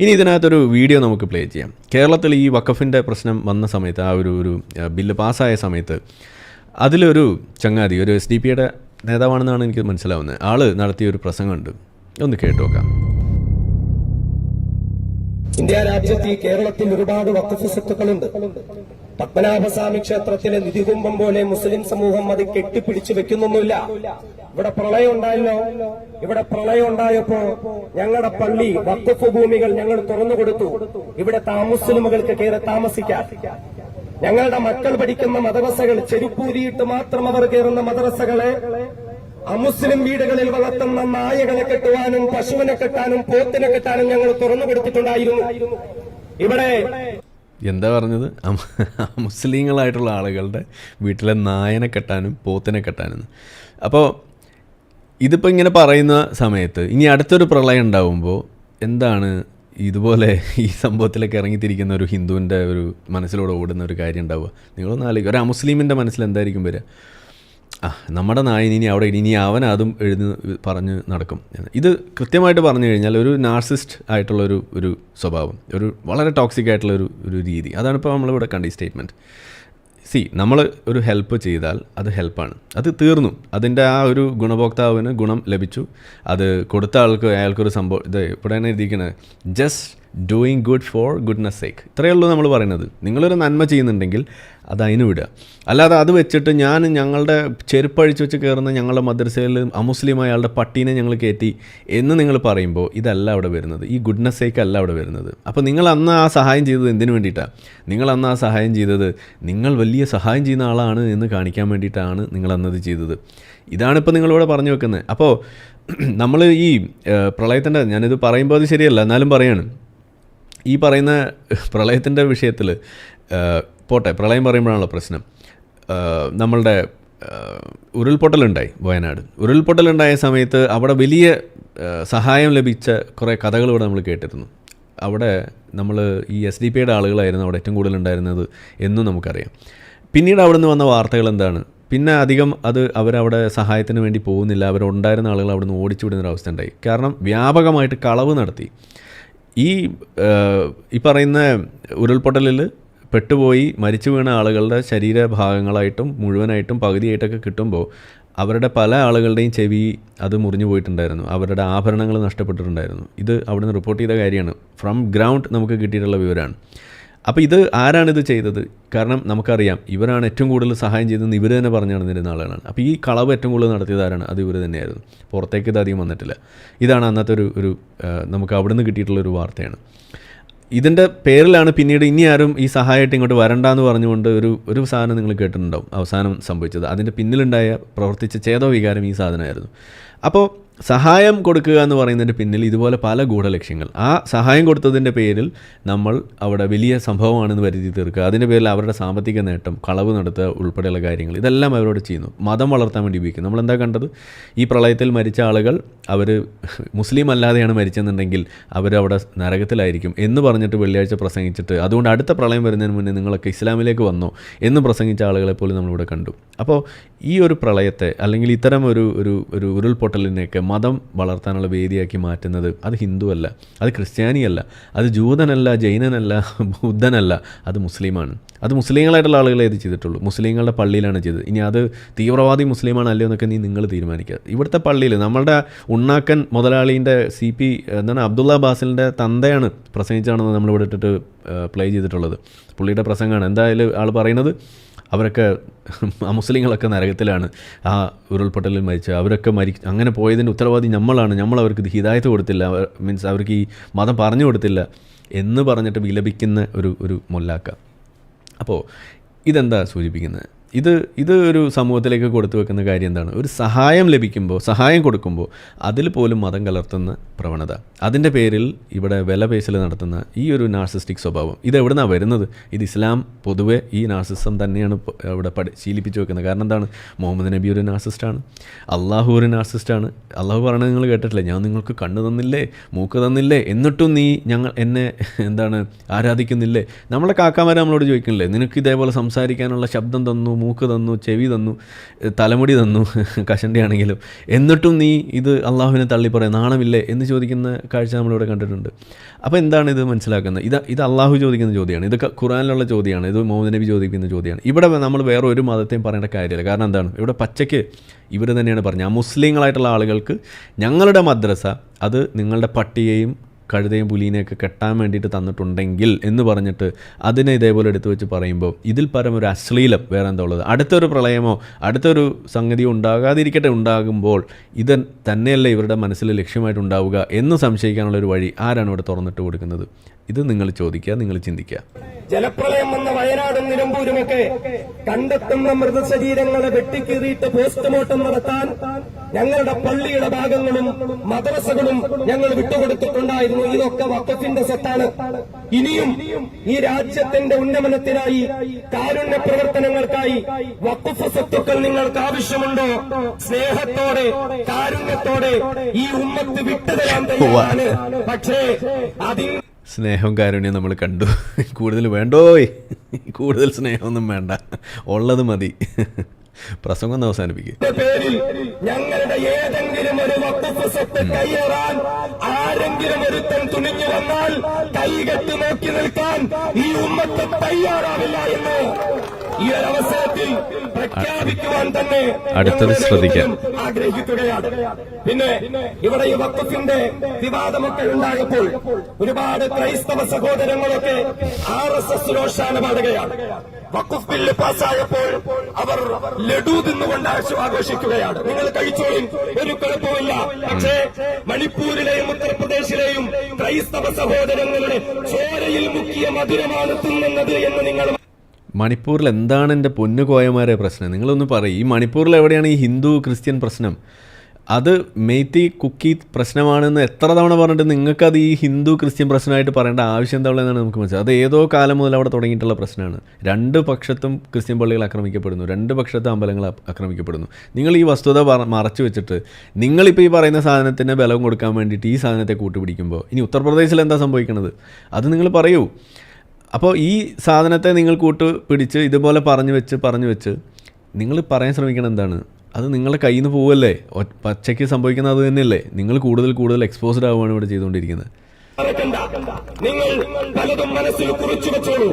ഇനി ഇതിനകത്തൊരു വീഡിയോ നമുക്ക് പ്ലേ ചെയ്യാം. കേരളത്തിൽ ഈ വക്കഫിന്റെ പ്രശ്നം വന്ന സമയത്ത് ആ ഒരു ഒരു ബില്ല് പാസ്സായ സമയത്ത് അതിലൊരു ചങ്ങാതി ഒരു എസ് ഡി പിയുടെ നേതാവാണെന്നാണ് എനിക്ക് മനസ്സിലാവുന്നത്. ആൾ നടത്തിയ ഒരു പ്രസംഗമുണ്ട്. ഒന്ന് കേട്ട് നോക്കാം. ഇന്ത്യ രാജ്യത്ത് ഈ കേരളത്തിൽ ഒരുപാട് വക്കഫ് സ്വത്തുക്കളുണ്ട്. പത്മനാഭസ്വാമി ക്ഷേത്രത്തിലെ നിധികുംഭം പോലെ മുസ്ലിം സമൂഹം അത് കെട്ടിപ്പിടിച്ചു വെക്കുന്നൊന്നുമില്ല. ഇവിടെ പ്രളയം ഉണ്ടായല്ലോ. ഇവിടെ പ്രളയം ഉണ്ടായപ്പോ ഞങ്ങളുടെ പള്ളി വഖഫ് ഭൂമികൾ ഞങ്ങൾ തുറന്നു കൊടുത്തു. ഇവിടെ താമസ്ലിമുകൾക്ക് കയറി താമസിക്കാം. ഞങ്ങളുടെ മക്കൾ പഠിക്കുന്ന മദ്രസകൾ ചെരുപ്പൂരിയിട്ട് മാത്രം അവർ കയറുന്ന മദ്രസകളെ അമുസ്ലിം വീടുകളിൽ വളർത്തുന്ന നായകളെ കെട്ടുവാനും പശുവിനെ കെട്ടാനും പോത്തിനെ കെട്ടാനും ഞങ്ങൾ തുറന്നു കൊടുത്തിട്ടുണ്ടായിരുന്നു. ഇവിടെ എന്താ പറഞ്ഞത്? മുസ്ലിങ്ങളായിട്ടുള്ള ആളുകളുടെ വീട്ടിലെ നായനെ കെട്ടാനും പോത്തിനെ കെട്ടാനും. അപ്പോൾ ഇതിപ്പോൾ ഇങ്ങനെ പറയുന്ന സമയത്ത് ഇനി അടുത്തൊരു പ്രളയം ഉണ്ടാവുമ്പോൾ എന്താണ് ഇതുപോലെ ഈ സംഭവത്തിലൊക്കെ ഇറങ്ങിത്തിരിക്കുന്ന ഒരു ഹിന്ദുവിന്റെ ഒരു മനസ്സിലൂടെ ഓടുന്ന ഒരു കാര്യം ഉണ്ടാവുക? നിങ്ങളൊന്ന് ആലോചിക്കുക ഒരു അമുസ്ലിമിന്റെ മനസ്സിൽ എന്തായിരിക്കും വരിക? ആ നമ്മുടെ നായൻ ഇനി അവിടെ ഇനി അവൻ അതും എഴുതി പറഞ്ഞ് നടക്കും. ഇത് കൃത്യമായിട്ട് പറഞ്ഞു കഴിഞ്ഞാൽ ഒരു നാർസിസ്റ്റ് ആയിട്ടുള്ള ഒരു ഒരു സ്വഭാവം. ഒരു വളരെ ടോക്സിക് ആയിട്ടുള്ള ഒരു ഒരു രീതി. അതാണ് ഇപ്പോൾ നമ്മളിവിടെ കണ്ട ഈ സ്റ്റേറ്റ്മെന്റ് സി നമ്മൾ ഒരു ഹെൽപ്പ് ചെയ്താൽ അത് ഹെൽപ്പാണ് അത് തീർന്നു. അതിന്റെ ആ ഒരു ഗുണഭോക്താവിന് ഗുണം ലഭിച്ചു. അത് കൊടുത്ത ആൾക്ക് അയാൾക്കൊരു സംഭവം ഇത് ഇവിടെ തന്നെ എഴുതിയിരിക്കുന്നത് just doing good for goodness sake ഇത്രയേ ഉള്ളൂ നമ്മൾ പറയുന്നത്. നിങ്ങളൊരു നന്മ ചെയ്യുന്നുണ്ടെങ്കിൽ അത് അതിന് വിടുക. അല്ലാതെ അത് വെച്ചിട്ട് ഞാൻ ഞങ്ങളുടെ ചെരുപ്പഴിച്ച് വെച്ച് കയറുന്ന ഞങ്ങളുടെ മദ്രസയിൽ അമുസ്ലിം അയാളുടെ പട്ടീനെ ഞങ്ങൾ കയറ്റി എന്ന് നിങ്ങൾ പറയുമ്പോൾ ഇതല്ല അവിടെ വരുന്നത്. ഈ ഗുഡ്നെസ് സേക്ക് അല്ല അവിടെ വരുന്നത്. അപ്പോൾ നിങ്ങൾ അന്ന് ആ സഹായം ചെയ്തത് എന്തിനു വേണ്ടിയിട്ടാണ് നിങ്ങൾ അന്ന് ആ സഹായം ചെയ്തത് നിങ്ങൾ വലിയ സഹായം ചെയ്യുന്ന ആളാണ് എന്ന് കാണിക്കാൻ വേണ്ടിയിട്ടാണ് നിങ്ങൾ അന്നത് ചെയ്തത്. ഇതാണിപ്പോൾ നിങ്ങളിവിടെ പറഞ്ഞു വെക്കുന്നത്. അപ്പോൾ നമ്മൾ ഈ പ്രളയത്തിന്റെ ഞാനിത് പറയുമ്പോൾ അത് ശരിയല്ല. എന്നാലും പറയാണ്. ഈ പറയുന്ന പ്രളയത്തിന്റെ വിഷയത്തിൽ പോട്ടെ പ്രളയം പറയുമ്പോഴാണല്ലോ പ്രശ്നം. നമ്മളുടെ ഉരുൾപൊട്ടലുണ്ടായി വയനാട്. ഉരുൾപൊട്ടലുണ്ടായ സമയത്ത് അവിടെ വലിയ സഹായം ലഭിച്ച കുറേ കഥകൾ ഇവിടെ നമ്മൾ കേട്ടിരുന്നു. അവിടെ നമ്മൾ ഈ എസ് ഡി പിയുടെ ആളുകളായിരുന്നു അവിടെ ഏറ്റവും കൂടുതൽ ഉണ്ടായിരുന്നത് എന്നും നമുക്കറിയാം. പിന്നീട് അവിടെ നിന്ന് വന്ന വാർത്തകൾ എന്താണ്? പിന്നെ അധികം അത് അവരവിടെ സഹായത്തിന് വേണ്ടി പോകുന്നില്ല. അവരുണ്ടായിരുന്ന ആളുകൾ അവിടെ നിന്ന് ഓടിച്ചു വിടുന്ന അവസ്ഥ ഉണ്ടായി. കാരണം വ്യാപകമായിട്ട് കളവ് നടത്തി. ഈ ഈ പറയുന്ന ഉരുൾപൊട്ടലിൽ പെട്ടുപോയി മരിച്ചു വീണ ആളുകളുടെ ശരീരഭാഗങ്ങളായിട്ടും മുഴുവനായിട്ടും പകുതിയായിട്ടൊക്കെ കിട്ടുമ്പോൾ അവരുടെ പല ആളുകളുടെയും ചെവി അത് മുറിഞ്ഞു പോയിട്ടുണ്ടായിരുന്നു. അവരുടെ ആഭരണങ്ങൾ നഷ്ടപ്പെട്ടിട്ടുണ്ടായിരുന്നു. ഇത് അവിടുന്ന് റിപ്പോർട്ട് ചെയ്ത കാര്യമാണ്. ഫ്രം ഗ്രൗണ്ട് നമുക്ക് കിട്ടിയിട്ടുള്ള വിവരമാണ്. അപ്പോൾ ഇത് ആരാണിത് ചെയ്തത്? കാരണം നമുക്കറിയാം ഇവരാണ് ഏറ്റവും കൂടുതൽ സഹായം ചെയ്തതെന്ന് ഇവർ തന്നെ പറഞ്ഞു നടന്നിരുന്ന ആളുകളാണ്. അപ്പോൾ ഈ കളവ് ഏറ്റവും കൂടുതൽ നടത്തിയത് ആരാണ്? അത് ഇവർ തന്നെയായിരുന്നു. പുറത്തേക്ക് ഇത് അധികം വന്നിട്ടില്ല. ഇതാണ് അന്നത്തെ ഒരു ഒരു നമുക്ക് അവിടുന്ന് കിട്ടിയിട്ടുള്ള ഒരു വാർത്തയാണ്. ഇതിന്റെ പേരിലാണ് പിന്നീട് ഇനി ആരും ഈ സഹായമായിട്ട് ഇങ്ങോട്ട് വരണ്ട എന്ന് പറഞ്ഞുകൊണ്ട് ഒരു ഒരു സാധനം നിങ്ങൾ കേട്ടിട്ടുണ്ടാവും. അവസാനം സംഭവിച്ചത്. അതിന്റെ പിന്നിലുണ്ടായ പ്രവർത്തിച്ച ചേതോ വികാരം ഈ സാധനമായിരുന്നു. അപ്പോൾ സഹായം കൊടുക്കുക എന്ന് പറയുന്നതിന്റെ പിന്നിൽ ഇതുപോലെ പല ഗൂഢലക്ഷ്യങ്ങൾ. ആ സഹായം കൊടുത്തതിന്റെ പേരിൽ നമ്മൾ അവിടെ വലിയ സംഭവമാണെന്ന് വരുത്തി തീർക്കുക. അതിന്റെ പേരിൽ അവരുടെ സാമ്പത്തിക നേട്ടം കളവ് നടത്തുക ഉൾപ്പെടെയുള്ള കാര്യങ്ങൾ ഇതെല്ലാം അവരോട് ചെയ്യുന്നു. മതം വളർത്താൻ വേണ്ടി ഉപയോഗിക്കും നമ്മളെന്താ കണ്ടത്? ഈ പ്രളയത്തിൽ മരിച്ച ആളുകൾ അവർ മുസ്ലിം അല്ലാതെയാണ് മരിച്ചെന്നുണ്ടെങ്കിൽ അവരവിടെ നരകത്തിലായിരിക്കും എന്ന് പറഞ്ഞിട്ട് വെള്ളിയാഴ്ച പ്രസംഗിച്ചിട്ട് അതുകൊണ്ട് അടുത്ത പ്രളയം വരുന്നതിന് മുന്നേ നിങ്ങളൊക്കെ ഇസ്ലാമിലേക്ക് വന്നോ എന്ന് പ്രസംഗിച്ച ആളുകളെ പോലും നമ്മളിവിടെ കണ്ടു. അപ്പോൾ ഈ ഒരു പ്രളയത്തെ അല്ലെങ്കിൽ ഇത്തരം ഒരു ഒരു ഒരു ഉരുൾപൊട്ടലിനെയൊക്കെ മതം വളർത്താനുള്ള വേദിയാക്കി മാറ്റുന്നത് അത് ഹിന്ദു അല്ല അത് ക്രിസ്ത്യാനിയല്ല അത് ജൂതനല്ല ജൈനനല്ല ബുദ്ധനല്ല അത് മുസ്ലിമാണ്. അത് മുസ്ലിങ്ങളായിട്ടുള്ള ആളുകളെ ഇത് ചെയ്തിട്ടുള്ളൂ. മുസ്ലിങ്ങളുടെ പള്ളിയിലാണ് ചെയ്തത്. ഇനി അത് തീവ്രവാദി മുസ്ലിമാണ് അല്ലയോ എന്നൊക്കെ നീ നിങ്ങൾ തീരുമാനിക്കുക. ഇവിടുത്തെ പള്ളിയിൽ നമ്മളുടെ ഉണ്ണാക്കൻ മുതലാളീന്റെ സി പി എന്താണ് അബ്ദുള്ള ബാസിലിന്റെ തന്തയാണ് പ്രസംഗിച്ചാണെന്ന് നമ്മളിവിടെ ഇട്ടിട്ട് പ്ലേ ചെയ്തിട്ടുള്ളത്. പുള്ളിയുടെ പ്രസംഗമാണ്. എന്തായാലും ആൾ പറയുന്നത് അവരൊക്കെ മുസ്ലിങ്ങളൊക്കെ നരകത്തിലാണ്. ആ ഉരുൾപൊട്ടലിൽ മരിച്ച അവരൊക്കെ മരി അങ്ങനെ പോയതിന്റെ ഉത്തരവാദി നമ്മളാണ്. നമ്മൾ അവർക്ക് ഇത് ഹിതായത്ത് കൊടുത്തില്ല. മീൻസ് അവർക്ക് ഈ മതം പറഞ്ഞു കൊടുത്തില്ല എന്ന് പറഞ്ഞിട്ട് വിലപിക്കുന്ന ഒരു ഒരു മൊല്ലാക്ക. അപ്പോൾ ഇതെന്താ സൂചിപ്പിക്കുന്നത്? ഇത് ഇത് ഒരു സമൂഹത്തിലേക്ക് കൊടുത്തു വെക്കുന്ന കാര്യം എന്താണ്? ഒരു സഹായം ലഭിക്കുമ്പോൾ സഹായം കൊടുക്കുമ്പോൾ അതിൽ പോലും മതം കലർത്തുന്ന പ്രവണത. അതിന്റെ പേരിൽ ഇവിടെ വില പേശൽ നടത്തുന്ന ഈ ഒരു നാർസിസ്റ്റിക് സ്വഭാവം ഇത് എവിടെ നിന്നാണ് വരുന്നത്? ഇത് ഇസ്ലാം പൊതുവെ ഈ നാർസിസം തന്നെയാണ് ഇവിടെ പഠി ശീലിപ്പിച്ചു വെക്കുന്നത്. കാരണം എന്താണ്? മുഹമ്മദ് നബി ഒരു നാർസിസ്റ്റാണ്. അള്ളാഹു ഒരു നാർസിസ്റ്റാണ്. അള്ളാഹു പറയണത് നിങ്ങൾ കേട്ടിട്ടില്ലേ? ഞാൻ നിങ്ങൾക്ക് കണ്ണ് തന്നില്ലേ? മൂക്ക് തന്നില്ലേ? എന്നിട്ടും നീ ഞങ്ങൾ എന്നെ എന്താണ്? ആരാധിക്കുന്നില്ലേ? നമ്മളെ കാക്കാമാരെ നമ്മളോട് ചോദിക്കുന്നില്ലേ? നിനക്ക് ഇതേപോലെ സംസാരിക്കാനുള്ള ശബ്ദം തന്നു മൂക്ക് തന്നു ചെവി തന്നു തലമുടി തന്നു കഷണ്ടി ആണെങ്കിലും എന്നിട്ടും നീ ഇത് അള്ളാഹുവിനെ തള്ളി പറയാം നാണമില്ലേ എന്ന് ചോദിക്കുന്ന കാഴ്ച നമ്മളിവിടെ കണ്ടിട്ടുണ്ട്. അപ്പോൾ എന്താണ് ഇത് മനസ്സിലാക്കുന്നത്? ഇത് ഇത് അള്ളാഹു ചോദിക്കുന്ന ചോദ്യമാണ്. ഇത് ഖുറാനിലുള്ള ചോദ്യമാണ്. ഇത് മോഹൻ നബി ചോദിക്കുന്ന ചോദ്യമാണ്. ഇവിടെ നമ്മൾ വേറെ ഒരു മതത്തെയും പറയേണ്ട കാര്യമില്ല. കാരണം എന്താണ്? ഇവിടെ പച്ചയ്ക്ക് ഇവർ തന്നെയാണ് പറഞ്ഞത്. ആ മുസ്ലിങ്ങളായിട്ടുള്ള ആളുകൾക്ക് ഞങ്ങളുടെ മദ്രസ അത് നിങ്ങളുടെ പട്ടിയെയും കഴുതയും പുലീനെയൊക്കെ കെട്ടാൻ വേണ്ടിയിട്ട് തന്നിട്ടുണ്ടെങ്കിൽ എന്ന് പറഞ്ഞിട്ട് അതിനെ ഇതേപോലെ എടുത്തു വെച്ച് പറയുമ്പോൾ ഇതിൽ പരം ഒരു അശ്ലീലം വേറെ എന്താ ഉള്ളത്? അടുത്തൊരു പ്രളയമോ അടുത്തൊരു സംഗതിയോ ഉണ്ടാകാതിരിക്കട്ടെ ഉണ്ടാകുമ്പോൾ ഇത് തന്നെയല്ല ഇവരുടെ മനസ്സിൽ ലക്ഷ്യമായിട്ടുണ്ടാവുക എന്ന് സംശയിക്കാനുള്ള ഒരു വഴി ആരാണ് ഇവിടെ തുറന്നിട്ട് കൊടുക്കുന്നത്? ഇത് നിങ്ങൾ ചോദിക്കുക നിങ്ങൾ ചിന്തിക്കുക. ജലപ്രളയം വന്ന വയനാടും നിലമ്പൂരുമൊക്കെ കണ്ടെത്തുന്ന മൃതശരീരങ്ങളെ വെട്ടിക്കീറിയിട്ട് പോസ്റ്റ്മോർട്ടം നടത്താൻ ഞങ്ങളുടെ പള്ളിയുടെ ഭാഗങ്ങളും മദ്രസകളും ഞങ്ങൾ വിട്ടുകൊടുത്തിട്ടുണ്ടായിരുന്നു. ഇതൊക്കെ വക്കഫിന്റെ സ്വത്താണ്. ഇനിയും ഈ രാജ്യത്തിന്റെ ഉന്നമനത്തിനായി കാരുണ്യ പ്രവർത്തനങ്ങൾക്കായി വക്കുഫ സ്വത്തുക്കൾ നിങ്ങൾക്ക് ആവശ്യമുണ്ടോ? സ്നേഹത്തോടെ കാരുണ്യത്തോടെ ഈ ഉമ്മത്ത് വിട്ടുതരാൻ തയ്യാറാണ്. പക്ഷേ അതിന് സ്നേഹവും കാരുണ്യം നമ്മൾ കണ്ടു. കൂടുതൽ വേണ്ടോയ്? കൂടുതൽ സ്നേഹമൊന്നും വേണ്ട. ഉള്ളത് മതി. പ്രസംഗം ഒന്ന് അവസാനിപ്പിക്കുക പേരിൽ ഞങ്ങളുടെ ഏതെങ്കിലും ഒരു കയ്യേറാൻ ആരെങ്കിലും ഒരുത്തൻ തുണിഞ്ഞു വന്നാൽ കൈകെട്ടി നോക്കി നിൽക്കാൻ ഈ ഉമ്മത്ത് തയ്യാറാവില്ല എന്ന് ഈ പ്രഖ്യാപിക്കുവാൻ തന്നെ അടുത്തത് ശ്രദ്ധിക്കാം. ആഗ്രഹിക്കുകയാണ്. പിന്നെ ഇവിടെ ഈ വക്കത്തിന്റെ വിവാദമൊക്കെ ഉണ്ടായപ്പോൾ ഒരുപാട് ക്രൈസ്തവ സഹോദരങ്ങളൊക്കെ ആർ എസ് എസ് രോഷാന പാടുകയാണ്. വക്കുഫ് ബില്ല് പാസ്സായപ്പോൾ അവർ ലഡു തിന്നുകൊണ്ട് ആഘോഷിക്കുകയാണ്. നിങ്ങൾ കഴിച്ചോളും ഒരു കുഴപ്പമില്ല പക്ഷേ മണിപ്പൂരിലെയും ഉത്തർപ്രദേശിലെയും ക്രൈസ്തവ സഹോദരങ്ങളുടെ ചോരയിൽ മുക്കിയ മധുരമാണ് തിന്നുന്നത് എന്ന് നിങ്ങൾ മണിപ്പൂരിൽ എന്താണ് എന്റെ പൊന്നു കോയമാരെ പ്രശ്നം? നിങ്ങളൊന്ന് പറയും. ഈ മണിപ്പൂരിൽ എവിടെയാണ് ഈ ഹിന്ദു ക്രിസ്ത്യൻ പ്രശ്നം? അത് മെയ്ത്തി കുക്കി പ്രശ്നമാണെന്ന് എത്ര തവണ പറഞ്ഞിട്ട് നിങ്ങൾക്കത് ഈ ഹിന്ദു ക്രിസ്ത്യൻ പ്രശ്നമായിട്ട് പറയേണ്ട ആവശ്യം എന്താ ഉള്ളതെന്നാണ് നമുക്ക് മനസ്സിലായത് അത് ഏതോ കാലം മുതൽ അവിടെ തുടങ്ങിയിട്ടുള്ള പ്രശ്നമാണ്. രണ്ട് പക്ഷത്തും ക്രിസ്ത്യൻ പള്ളികൾ ആക്രമിക്കപ്പെടുന്നു. രണ്ട് പക്ഷത്തും അമ്പലങ്ങൾ ആക്രമിക്കപ്പെടുന്നു. നിങ്ങൾ ഈ വസ്തുത മറച്ചു വെച്ചിട്ട് നിങ്ങളിപ്പോൾ ഈ പറയുന്ന സാധനത്തിന് ബലം കൊടുക്കാൻ വേണ്ടിയിട്ട് ഈ സാധനത്തെ കൂട്ടുപിടിക്കുമ്പോൾ ഇനി ഉത്തർപ്രദേശിൽ എന്താ സംഭവിക്കുന്നത് അത് നിങ്ങൾ പറയൂ. അപ്പോൾ ഈ സാധനത്തെ നിങ്ങൾ കൂട്ട് പിടിച്ച് ഇതുപോലെ പറഞ്ഞു വെച്ച് പറഞ്ഞു വെച്ച് നിങ്ങൾ പറയാൻ ശ്രമിക്കണം എന്താണ്? അത് നിങ്ങളുടെ കയ്യിൽ നിന്ന് പോവല്ലേ പച്ചയ്ക്ക് സംഭവിക്കുന്നത് അത് തന്നെയല്ലേ? നിങ്ങൾ കൂടുതൽ കൂടുതൽ എക്സ്പോസ്ഡ് ആവുകയാണ് ഇവിടെ ചെയ്തുകൊണ്ടിരിക്കുന്നത്. നിങ്ങൾ പലതും മനസ്സിൽ കുറിച്ചു വെച്ചോളൂ.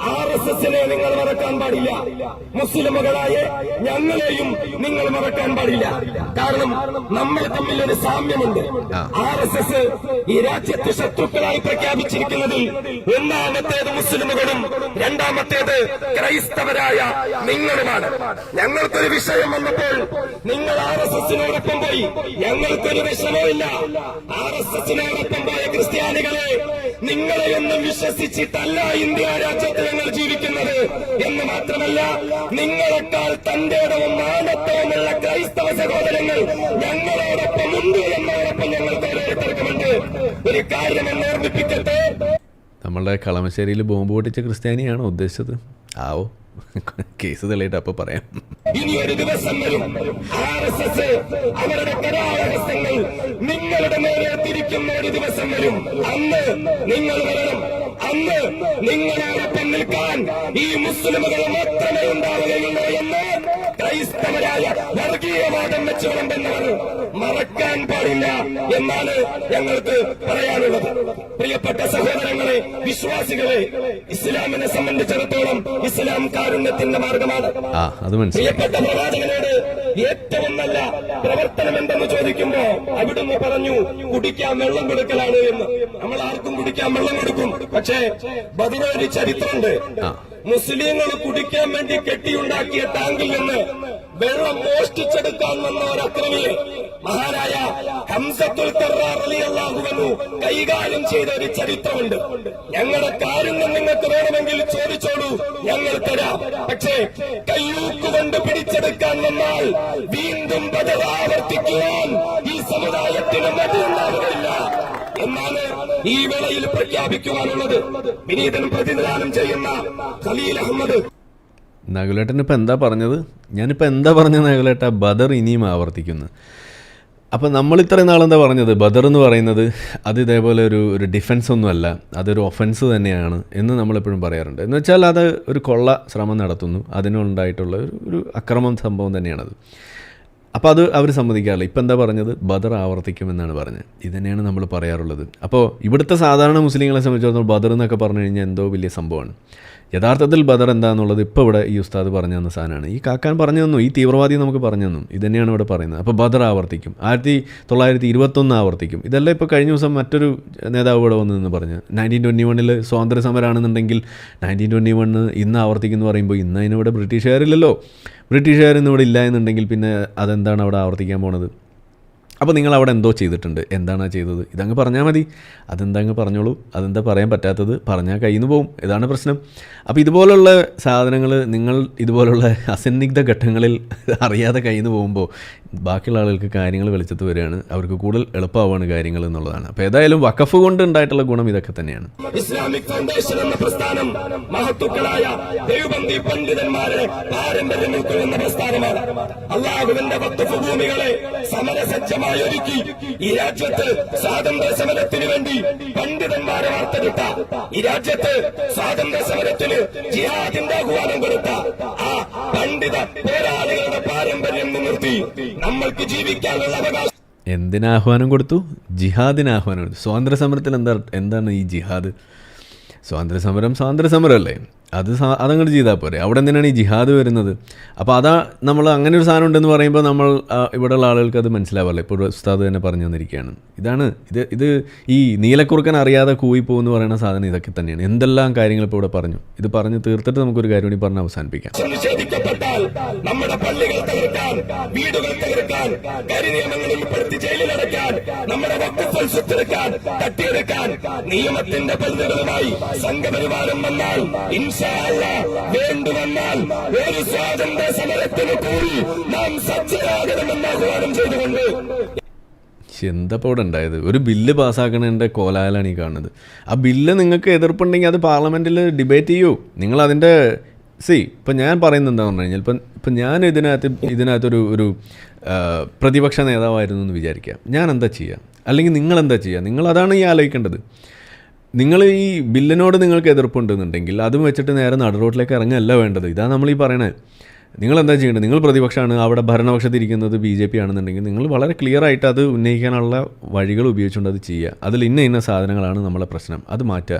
ആർ എസ് എസിനെ നിങ്ങൾ മറക്കാൻ പാടില്ല. മുസ്ലിമുകളായ ഞങ്ങളെയും നിങ്ങൾ മറക്കാൻ പാടില്ല. കാരണം നമ്മൾ തമ്മിൽ ഒരു സാമ്യമുണ്ട്. ആർ എസ് എസ് ഈ രാജ്യത്തെ ശത്രുക്കളായി പ്രഖ്യാപിച്ചിരിക്കുന്നതിൽ ഒന്നാമത്തേത് മുസ്ലിമുകളും രണ്ടാമത്തേത് ക്രൈസ്തവരായ നിങ്ങളുമാണ്. ഞങ്ങൾക്കൊരു വിഷയം വന്നപ്പോൾ നിങ്ങൾ ആർ എസ് എസിനോടൊപ്പം പോയി. ഞങ്ങൾക്കൊരു വിഷമമില്ല ആർ എസ് എസിനോടൊപ്പം പോയ ക്രിസ്ത്യാനികളെ നിങ്ങളെയൊന്നും വിശ്വസിച്ചിട്ടല്ല ഇന്ത്യ രാജ്യത്ത് ഞങ്ങൾ ജീവിക്കുന്നത്. എന്ന് മാത്രമല്ല നിങ്ങളെക്കാൾ തന്റെ ഇടവും മാനത്വമുള്ള ക്രൈസ്തവ സഹോദരങ്ങൾ ഞങ്ങളോടൊപ്പം ഉണ്ട് എന്നോടൊപ്പം ഞങ്ങൾക്ക് ഓരോരുത്തർക്കുമുണ്ട് ഒരു കാര്യം എന്നെ ഓർമ്മിപ്പിക്കട്ടെ? നമ്മളുടെ കളമശ്ശേരിയിൽ ബോംബ് പൊട്ടിച്ച ക്രിസ്ത്യാനിയാണോ ഉദ്ദേശിച്ചത്? ആവോ. കേസ് തെളിയിട്ട് അപ്പൊ പറയാം. ഇനി ഒരു ദിവസം വരും. അവരുടെ കരാളഹസ്തങ്ങൾ നിങ്ങളുടെ നേരെ തിരിക്കുന്ന ഒരു ദിവസം വരും. അന്ന് നിങ്ങൾ വരണം. അന്ന് നിങ്ങളോടൊപ്പം നിൽക്കാൻ ഈ മുസ്ലിമുകൾ മാത്രമേ ഉണ്ടാവുകയുള്ളൂ എന്ന് ക്രൈസ്തവരായ വർഗീയവാദം വെച്ച് വിളമ്പുന്നവർ മറക്കാൻ പാടില്ല എന്നാണ് ഞങ്ങൾക്ക് പറയാനുള്ളത്. പ്രിയപ്പെട്ട സഹോദരങ്ങളെ വിശ്വാസികളെ ഇസ്ലാമിനെ സംബന്ധിച്ചിടത്തോളം ഇസ്ലാം കാരുണ്യത്തിന്റെ മാർഗമാണ്. പ്രിയപ്പെട്ട പ്രവാചകനോട് ഏറ്റവും നല്ല പ്രവർത്തനം എന്തെന്ന് ചോദിക്കുമ്പോ അവിടുന്ന് പറഞ്ഞു കുടിക്കാൻ വെള്ളം കൊടുക്കലാണ് എന്ന്. നമ്മൾ ആർക്കും കുടിക്കാൻ വെള്ളം കൊടുക്കും. പക്ഷേ ബദുറൊരു ചരിത്രമുണ്ട്. മുസ്ലിങ്ങൾ കുടിക്കാൻ വേണ്ടി കെട്ടിയുണ്ടാക്കിയ ടാങ്കിൽ നിന്ന് വെള്ളം മോഷ്ടിച്ചെടുക്കാൻ വന്ന ഒരു അക്രമിയെ മഹാനായ ഹംസത്തുൽ അള്ളാഹുവെന്നു കൈകാര്യം ചെയ്ത ഒരു ചരിത്രമുണ്ട്. ഞങ്ങളുടെ കാരുണ്യം നിങ്ങൾക്ക് വേണമെങ്കിൽ ചോദിച്ചോളൂ. ഞങ്ങൾ തരാം പക്ഷേ കയ്യൂക്ക് കൊണ്ട് പിടിച്ചെടുക്കാൻ വന്നാൽ വീണ്ടും ബദലാവർത്തിക്കുവാൻ ഈ സമുദായത്തിന് മതിയുണ്ടാവുകയില്ല എന്നാണ് ഈ വേളയിൽ പ്രഖ്യാപിക്കുവാനുള്ളത്. വിനീതൻ പ്രതിനിധാനം ചെയ്യുന്ന ഖലീൽ അഹമ്മദ് നകുലേട്ടൻ ഇപ്പം എന്താ പറഞ്ഞത്? ഞാനിപ്പോൾ എന്താ പറഞ്ഞത് നകുലേട്ട ബദർ ഇനിയും ആവർത്തിക്കുന്നു. അപ്പോൾ നമ്മൾ ഇത്രയും നാളെന്താ പറഞ്ഞത്? ബദർ എന്ന് പറയുന്നത് അത് ഇതേപോലെ ഒരു ഒരു ഡിഫൻസ് ഒന്നുമല്ല അതൊരു ഒഫൻസ് തന്നെയാണ് എന്ന് നമ്മളെപ്പോഴും പറയാറുണ്ട്. എന്ന് വെച്ചാൽ അത് ഒരു കൊള്ള ശ്രമം നടത്തുന്നു. അതിനുണ്ടായിട്ടുള്ള ഒരു ഒരു അക്രമം സംഭവം തന്നെയാണത്. അപ്പോൾ അത് അവർ സമ്മതിക്കാറില്ല. ഇപ്പം എന്താ പറഞ്ഞത്? ബദർ ആവർത്തിക്കുമെന്നാണ് പറഞ്ഞത്. ഇതുതന്നെയാണ് നമ്മൾ പറയാറുള്ളത്. അപ്പോൾ ഇവിടുത്തെ സാധാരണ മുസ്ലിങ്ങളെ സംബന്ധിച്ചിടത്തോളം ബദർ എന്നൊക്കെ പറഞ്ഞു കഴിഞ്ഞാൽ എന്തോ വലിയ സംഭവമാണ്. യഥാർത്ഥത്തിൽ ബദർ എന്താണെന്നുള്ളത് ഇപ്പോൾ ഇവിടെ ഈ ഉസ്താദ് പറഞ്ഞു തന്ന സാധനമാണ്. ഈ കാക്കാൻ പറഞ്ഞു തന്നു ഈ തീവ്രവാദി നമുക്ക് പറഞ്ഞു തന്നു. ഇത് തന്നെയാണ് ഇവിടെ പറയുന്നത്. അപ്പോൾ ബദർ ആവർത്തിക്കും. ആയിരത്തി തൊള്ളായിരത്തി ഇരുപത്തൊന്ന് ആവർത്തിക്കും. ഇതെല്ലാം ഇപ്പോൾ കഴിഞ്ഞ ദിവസം മറ്റൊരു നേതാവ് ഇവിടെ വന്നു എന്ന് പറഞ്ഞു. നയന്റീൻ ട്വന്റി വണ്ണിൽ സ്വാതന്ത്ര്യ സമരമാണെന്നുണ്ടെങ്കിൽ നയന്റീൻ ട്വന്റി വണ്ണ് ഇന്ന് ആവർത്തിക്കുന്ന പറയുമ്പോൾ ഇന്ന് അതിനിവിടെ ബ്രിട്ടീഷുകാരില്ലല്ലോ. ബ്രിട്ടീഷുകാരൊന്നും ഇവിടെ ഇല്ല എന്നുണ്ടെങ്കിൽ പിന്നെ അതെന്താണ് അവിടെ ആവർത്തിക്കാൻ പോണത്? അപ്പോൾ നിങ്ങൾ അവിടെ എന്തോ ചെയ്തിട്ടുണ്ട്. എന്താണ് ചെയ്തത്? ഇതങ്ങ് പറഞ്ഞാൽ മതി. അതെന്താ അങ്ങ് പറഞ്ഞോളൂ. അതെന്താ പറയാൻ പറ്റാത്തത്? പറഞ്ഞാൽ കയ്യിൽ നിന്ന് പോകും ഇതാണ് പ്രശ്നം. അപ്പോൾ ഇതുപോലുള്ള സാധനങ്ങൾ നിങ്ങൾ ഇതുപോലുള്ള അസന്നിഗ്ധ ഘട്ടങ്ങളിൽ അറിയാതെ കയ്യിൽ നിന്ന് പോകുമ്പോൾ ബാക്കിയുള്ള ആളുകൾക്ക് കാര്യങ്ങൾ വെളിച്ചത്ത് വരികയാണ്. അവർക്ക് കൂടുതൽ എളുപ്പമാവാണ് കാര്യങ്ങൾ എന്നുള്ളതാണ്. അപ്പോൾ ഏതായാലും വഖഫ് കൊണ്ട് ഉണ്ടായിട്ടുള്ള ഗുണം ഇതൊക്കെ തന്നെയാണ്. ഇസ്ലാമിക് ഫൗണ്ടേഷൻ എന്ന പ്രസ്ഥാനം മഹത്തുക്കളായ ദൈവബന്ധി പണ്ഡിതന്മാരെ പാരമ്പര്യം പ്രസ്ഥാനമാണ്. ഭൂമികളെ സമരസജ്ജമായി ഒരുക്കി ഈ രാജ്യത്ത് സ്വാതന്ത്ര്യ സമരത്തിന് വേണ്ടി പണ്ഡിതന്മാരെ വാർത്തെടുത്ത ഈ രാജ്യത്ത് സ്വാതന്ത്ര്യ സമരത്തിന് ജിഹാദിന്റെ ആഹ്വാനം കൊടുത്ത ആ പണ്ഡിത പോരാളികളുടെ പാരമ്പര്യം നിർത്തി നമ്മൾക്ക് ജീവിക്കാനുള്ള അവകാശം. എന്തിന് ആഹ്വാനം കൊടുത്തു? ജിഹാദിന് ആഹ്വാനം കൊടുത്തു. സ്വാതന്ത്ര്യ സമരത്തിൽ എന്താ എന്താണ് ഈ ജിഹാദ്? സ്വാതന്ത്ര്യ സമരം സ്വാതന്ത്ര്യ സമരമല്ലേ? അത് സാ- അതങ്ങോട്ട് ചെയ്താൽ പോരെ. അവിടെ എന്തിനാണ് ഈ ജിഹാദ് വരുന്നത്? അപ്പോൾ അതാ നമ്മൾ അങ്ങനെ ഒരു സാധനം ഉണ്ടെന്ന് പറയുമ്പോൾ നമ്മൾ ഇവിടെയുള്ള ആളുകൾക്ക് അത് മനസ്സിലാവില്ല ഇപ്പോൾ ഉസ്താദ് തന്നെ പറഞ്ഞു തന്നിരിക്കുകയാണ് ഇതാണ് ഇത് ഇത് ഈ നീലക്കുറുക്കൻ അറിയാതെ കൂയിപ്പോകുമെന്ന് പറയുന്ന സാധനം ഇതൊക്കെ തന്നെയാണ്. എന്തെല്ലാം കാര്യങ്ങൾ ഇപ്പോൾ ഇവിടെ പറഞ്ഞു? ഇത് പറഞ്ഞ് തീർത്തിട്ട് നമുക്കൊരു കാര്യം കൂടി പറഞ്ഞ് അവസാനിപ്പിക്കാം. നമ്മുടെ പള്ളികൾ തകർക്കാൻ വീടുകൾ തകർക്കാൻ നമ്മുടെ നിയമത്തിന്റെ വന്നാൽ ഇൻഷാ വന്നാൽ ഒരു സ്വാതന്ത്ര്യ സമരത്തിന് കൂടി നാം സജ്ജരാകണമെന്ന് ആഹ്വാനം ചെയ്തുകൊണ്ട്. ശ്ശെ, എന്താ ഇവിടെ ഉണ്ടായത്? ഒരു ബില്ല് പാസ്സാക്കണതിന്റെ കോലാലാണ് ഈ കാണുന്നത്. ആ ബില്ല് നിങ്ങൾക്ക് എതിർപ്പുണ്ടെങ്കിൽ അത് പാർലമെന്റിൽ ഡിബേറ്റ് ചെയ്യൂ. നിങ്ങൾ അതിന്റെ സി ഇപ്പം ഞാൻ പറയുന്നത് എന്താണെന്ന് പറഞ്ഞു കഴിഞ്ഞാൽ ഇപ്പം ഇപ്പം ഞാൻ ഇതിനകത്ത് ഇതിനകത്തൊരു ഒരു പ്രതിപക്ഷ നേതാവായിരുന്നു എന്ന് വിചാരിക്കുക. ഞാൻ എന്താ ചെയ്യുക അല്ലെങ്കിൽ നിങ്ങൾ എന്താ ചെയ്യുക നിങ്ങൾ അതാണ് ഈ ആലോചിക്കേണ്ടത്. നിങ്ങൾ ഈ ബില്ലിനോട് നിങ്ങൾക്ക് എതിർപ്പുണ്ടെന്നുണ്ടെങ്കിൽ അതും വെച്ചിട്ട് നേരെ നട റോട്ടിലേക്ക് ഇറങ്ങല്ല വേണ്ടത്. ഇതാണ് നമ്മൾ ഈ പറയണത് നിങ്ങൾ എന്താ ചെയ്യേണ്ടത്? നിങ്ങൾ പ്രതിപക്ഷമാണ് അവിടെ ഭരണപക്ഷത്തിരിക്കുന്നത് ബി ജെ പി ആണെന്നുണ്ടെങ്കിൽ നിങ്ങൾ വളരെ ക്ലിയർ ആയിട്ട് അത് ഉന്നയിക്കാനുള്ള വഴികൾ ഉപയോഗിച്ചുകൊണ്ട് അത് ചെയ്യുക. അതിൽ ഇന്ന ഇന്ന സാധനങ്ങളാണ് നമ്മളെ പ്രശ്നം. അത് മാറ്റുക.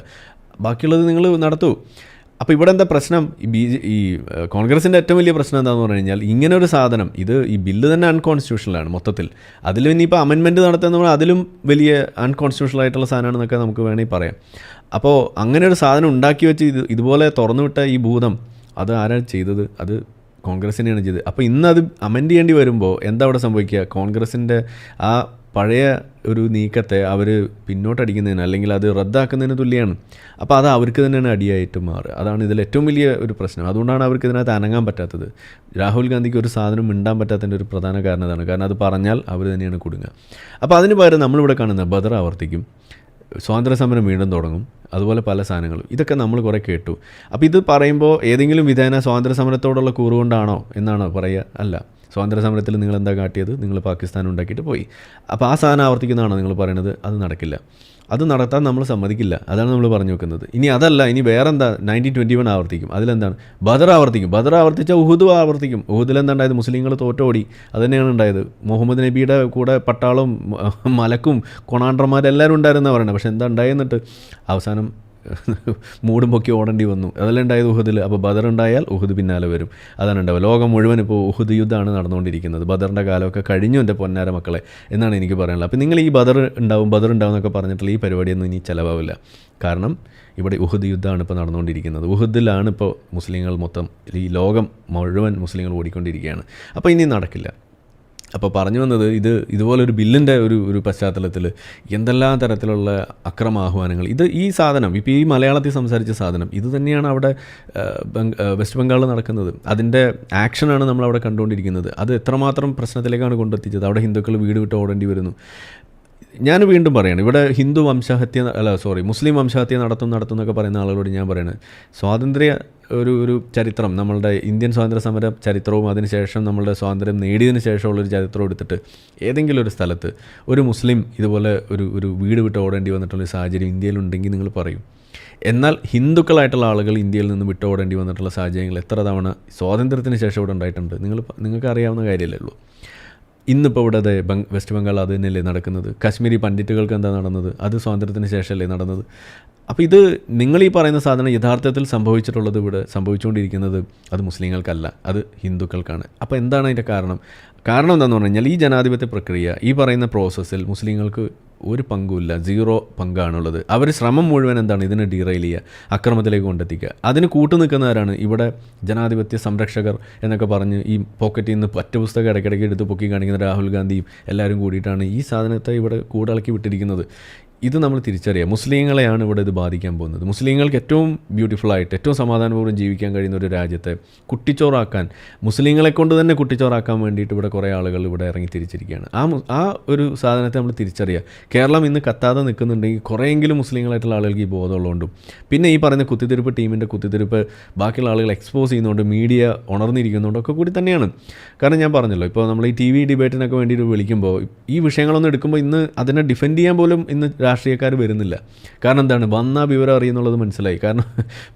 ബാക്കിയുള്ളത് നിങ്ങൾ നടത്തൂ. അപ്പോൾ ഇവിടെ എന്താ പ്രശ്നം? ഈ ബി ഈ കോൺഗ്രസിന്റെ ഏറ്റവും വലിയ പ്രശ്നം എന്താണെന്ന് പറഞ്ഞു കഴിഞ്ഞാൽ ഇങ്ങനെ ഒരു സാധനം ഇത് ഈ ബില്ല് തന്നെ അൺകോൺസ്റ്റിറ്റ്യൂഷണലാണ് മൊത്തത്തിൽ. അതിലും ഇനിയിപ്പോൾ അമെൻമെന്റ് നടത്തുന്ന അതിലും വലിയ അൺകോൺസ്റ്റിറ്റ്യൂഷണൽ ആയിട്ടുള്ള സാധനമാണെന്നൊക്കെ നമുക്ക് വേണമെങ്കിൽ പറയാം. അപ്പോൾ അങ്ങനെ ഒരു സാധനം ഉണ്ടാക്കി വെച്ച് ഇത് ഇതുപോലെ തുറന്നുവിട്ട ഈ ഭൂതം അത് ആരാണ് ചെയ്തത്? അത് കോൺഗ്രസിനെയാണ് ചെയ്തത്. അപ്പോൾ ഇന്ന് അത് അമെൻഡ് ചെയ്യേണ്ടി വരുമ്പോൾ എന്താ അവിടെ സംഭവിക്കുക? കോൺഗ്രസിന്റെ ആ പഴയ ഒരു നീക്കത്തെ അവർ പിന്നോട്ടടിക്കുന്നതിന് അല്ലെങ്കിൽ അത് റദ്ദാക്കുന്നതിന് തുല്യമാണ് അപ്പോൾ അത് അവർക്ക് തന്നെയാണ് അടിയായിട്ട് മാറുക. അതാണ് ഇതിൽ ഏറ്റവും വലിയ ഒരു പ്രശ്നം. അതുകൊണ്ടാണ് അവർക്ക് ഇതിനകത്ത് അനങ്ങാൻ പറ്റാത്തത്. രാഹുൽ ഗാന്ധിക്ക് ഒരു സാധനം മിണ്ടാൻ പറ്റാത്തതിന്റെ ഒരു പ്രധാന കാരണം അതാണ്. കാരണം അത് പറഞ്ഞാൽ അവർ തന്നെയാണ് കൊടുങ്ങുക. അപ്പോൾ അതിന് പകരം നമ്മളിവിടെ കാണുന്ന ബദർ ആവർത്തിക്കും സ്വാതന്ത്ര്യ സമരം വീണ്ടും തുടങ്ങും അതുപോലെ പല സാധനങ്ങളും. ഇതൊക്കെ നമ്മൾ കുറേ കേട്ടു. അപ്പോൾ ഇത് പറയുമ്പോൾ ഏതെങ്കിലും വിധേന സ്വാതന്ത്ര്യ സമരത്തോടുള്ള കൂറുകൊണ്ടാണോ എന്നാണ് പറയുക. അല്ല. സ്വാതന്ത്ര്യ സമരത്തിൽ നിങ്ങൾ എന്താ കാട്ടിയത്? നിങ്ങൾ പാകിസ്ഥാൻ ഉണ്ടാക്കിയിട്ട് പോയി. അപ്പോൾ ആ സാധനം ആവർത്തിക്കുന്നതാണോ നിങ്ങൾ പറയുന്നത് അത് നടക്കില്ല. അത് നടത്താൻ നമ്മൾ സമ്മതിക്കില്ല. അതാണ് നമ്മൾ പറഞ്ഞു വെക്കുന്നത്. ഇനി അതല്ല ഇനി വേറെ എന്താ നയന്റീൻ ട്വന്റി വൺ ആവർത്തിക്കും. അതിലെന്താണ്? ബദർ ആവർത്തിക്കും. ബദർ ആവർത്തിച്ച ഉഹുദ് ആവർത്തിക്കും. ഉഹുദിൽ എന്താ ഉണ്ടായത്? മുസ്ലിങ്ങൾ തോറ്റോടി. അത് തന്നെയാണ് ഉണ്ടായത്. മുഹമ്മദ് നബിയുടെ കൂടെ പട്ടാളും മലക്കും കൊണാണ്ടർമാരെല്ലാവരും ഉണ്ടായിരുന്നാണ് പറയുന്നത് പക്ഷേ എന്താ ഉണ്ടായെന്നിട്ട്? അവസാനം മൂടും പൊക്കി ഓടേണ്ടി വന്നു. അതെല്ലാം ഉണ്ടായത് ഉഹുദിൽ അപ്പോൾ ബദർ ഉണ്ടായാൽ ഉഹുദ് പിന്നാലെ വരും. അതാണ് ഉണ്ടാവുക ലോകം മുഴുവൻ ഇപ്പോൾ ഉഹുദ് യുദ്ധമാണ് നടന്നുകൊണ്ടിരിക്കുന്നത്. ബദറിന്റെ കാലമൊക്കെ കഴിഞ്ഞു എന്റെ പൊന്നാര മക്കളെ എന്നാണ് എനിക്ക് പറയാനുള്ളത്. അപ്പോൾ നിങ്ങൾ ഈ ബദർ ഉണ്ടാവും ബദർ ഉണ്ടാവും എന്നൊക്കെ പറഞ്ഞിട്ടുള്ള ഈ പരിപാടിയൊന്നും ഇനി ചിലവാവില്ല. കാരണം ഇവിടെ ഉഹുദ് യുദ്ധമാണ് ഇപ്പോൾ നടന്നുകൊണ്ടിരിക്കുന്നത്. ഉഹുദിലാണ് ഇപ്പോൾ മുസ്ലിങ്ങൾ മൊത്തം ഈ ലോകം മുഴുവൻ മുസ്ലിങ്ങൾ ഓടിക്കൊണ്ടിരിക്കുകയാണ്. അപ്പോൾ ഇനി നടക്കില്ല. അപ്പോൾ പറഞ്ഞു വന്നത് ഇത് ഇതുപോലൊരു ബില്ലിന്റെ ഒരു ഒരു പശ്ചാത്തലത്തിൽ എന്തെല്ലാം തരത്തിലുള്ള അക്രമാഹ്വാനങ്ങൾ? ഇത് ഈ സാധനം ഇപ്പോൾ ഈ മലയാളത്തിൽ സംസാരിച്ച സാധനം ഇത് തന്നെയാണ് അവിടെ വെസ്റ്റ് ബംഗാളിൽ നടക്കുന്നത്. അതിന്റെ ആക്ഷനാണ് നമ്മൾ അവിടെ കണ്ടുകൊണ്ടിരിക്കുന്നത്. അത് എത്രമാത്രം പ്രശ്നത്തിലേക്കാണ് കൊണ്ടെത്തിച്ചത്? അവിടെ ഹിന്ദുക്കൾ വീട് വിട്ട് ഓടേണ്ടി വരുന്നു. ഞാൻ വീണ്ടും പറയാണ് ഇവിടെ ഹിന്ദു വംശഹത്യ അല്ല സോറി മുസ്ലിം വംശഹത്യ നടത്തും നടത്തും എന്നൊക്കെ പറയുന്ന ആളുകളോട് ഞാൻ പറയുന്നത് സ്വാതന്ത്ര്യ ഒരു ഒരു ചരിത്രം. നമ്മളുടെ ഇന്ത്യൻ സ്വാതന്ത്ര്യ സമര ചരിത്രവും അതിനുശേഷം നമ്മളുടെ സ്വാതന്ത്ര്യം നേടിയതിന് ശേഷമുള്ളൊരു ചരിത്രം എടുത്തിട്ട് ഏതെങ്കിലും ഒരു സ്ഥലത്ത് ഒരു മുസ്ലിം ഇതുപോലെ ഒരു ഒരു വീട് വിട്ട് ഓടേണ്ടി വന്നിട്ടുള്ള സാഹചര്യം ഇന്ത്യയിലുണ്ടെങ്കിൽ നിങ്ങൾ പറയും. എന്നാൽ ഹിന്ദുക്കളായിട്ടുള്ള ആളുകൾ ഇന്ത്യയിൽ നിന്ന് വിട്ടോടേണ്ടി വന്നിട്ടുള്ള സാഹചര്യങ്ങൾ എത്ര തവണ സ്വാതന്ത്ര്യത്തിന് ശേഷം ഇവിടെ ഉണ്ടായിട്ടുണ്ട്? നിങ്ങൾ നിങ്ങൾക്ക് അറിയാവുന്ന കാര്യമല്ലേ ഉള്ളൂ. ഇന്നിപ്പോൾ ഇവിടെ അതെ വെസ്റ്റ് ബംഗാൾ അത് തന്നെയല്ലേ നടക്കുന്നത്? കാശ്മീരി പണ്ഡിറ്റുകൾക്ക് എന്താ നടന്നത്? അത് സ്വാതന്ത്ര്യത്തിന് ശേഷമല്ലേ നടന്നത്? അപ്പോൾ ഇത് നിങ്ങൾ ഈ പറയുന്ന സാധനം യഥാർത്ഥത്തിൽ സംഭവിച്ചിട്ടുള്ളത് ഇവിടെ സംഭവിച്ചുകൊണ്ടിരിക്കുന്നത് അത് മുസ്ലിങ്ങൾക്കല്ല അത് ഹിന്ദുക്കൾക്കാണ്. അപ്പോൾ എന്താണ് അതിന്റെ കാരണം? കാരണം എന്താണെന്ന് പറഞ്ഞു കഴിഞ്ഞാൽ ഈ ജനാധിപത്യ പ്രക്രിയ ഈ പറയുന്ന പ്രോസസ്സിൽ മുസ്ലിങ്ങൾക്ക് ഒരു പങ്കുമില്ല സീറോ പങ്കാണുള്ളത്. അവർ ശ്രമം മുഴുവൻ എന്താണ് ഇതിനെ ഡീറെയിൽ ചെയ്യുക അക്രമത്തിലേക്ക് കൊണ്ടെത്തിക്കുക. അതിന് കൂട്ടു നിൽക്കുന്നവരാണ് ഇവിടെ ജനാധിപത്യ സംരക്ഷകർ എന്നൊക്കെ പറഞ്ഞ് ഈ പോക്കറ്റിൽ നിന്ന് പറ്റപുസ്തകം ഇടയ്ക്കിടയ്ക്ക് എടുത്ത് പൊക്കി കാണിക്കുന്ന രാഹുൽ ഗാന്ധിയും എല്ലാവരും കൂടിയിട്ടാണ് ഈ സാധനത്തെ ഇവിടെ കൂടിളക്കി വിട്ടിരിക്കുന്നത്. ഇത് നമ്മൾ തിരിച്ചറിയാം. മുസ്ലിങ്ങളെയാണ് ഇവിടെ ഇത് ബാധിക്കാൻ പോകുന്നത്. മുസ്ലിങ്ങൾക്ക് ഏറ്റവും ബ്യൂട്ടിഫുള്ളായിട്ട് ഏറ്റവും സമാധാനപൂർവം ജീവിക്കാൻ കഴിയുന്ന ഒരു രാജ്യത്തെ കുട്ടിച്ചോറാക്കാൻ മുസ്ലിങ്ങളെ കൊണ്ട് തന്നെ കുട്ടിച്ചോറാക്കാൻ വേണ്ടിയിട്ട് ഇവിടെ കുറേ ആളുകൾ ഇവിടെ ഇറങ്ങി തിരിച്ചിരിക്കുകയാണ്. ആ ആ ഒരു സാധനത്തെ നമ്മൾ തിരിച്ചറിയുക കേരളം ഇന്ന് കത്താതെ നിൽക്കുന്നുണ്ടെങ്കിൽ കുറേയെങ്കിലും മുസ്ലിങ്ങളായിട്ടുള്ള ആളുകൾക്ക് ഈ ബോധമുള്ളതുകൊണ്ടും പിന്നെ ഈ പറയുന്ന കുത്തിത്തിരിപ്പ് ടീമിന്റെ കുത്തിത്തിരിപ്പ് ബാക്കിയുള്ള ആളുകൾ എക്സ്പോസ് ചെയ്യുന്നതുകൊണ്ട് മീഡിയ ഉണർന്നിരിക്കുന്നതുകൊണ്ടും ഒക്കെ കൂടി തന്നെയാണ്. കാരണം ഞാൻ പറഞ്ഞല്ലോ ഇപ്പോൾ നമ്മൾ ഈ ടി വി ഡിബേറ്റിനൊക്കെ വേണ്ടിയിട്ട് വിളിക്കുമ്പോൾ ഈ വിഷയങ്ങളൊന്നും എടുക്കുമ്പോൾ ഇന്ന് അതിനെ ഡിഫെൻഡ് ചെയ്യാൻ പോലും ഇന്ന് രാഷ്ട്രീയക്കാർ വരുന്നില്ല. കാരണം എന്താണ്? വന്ന വിവരം അറിയുന്നുള്ളത് മനസ്സിലായി. കാരണം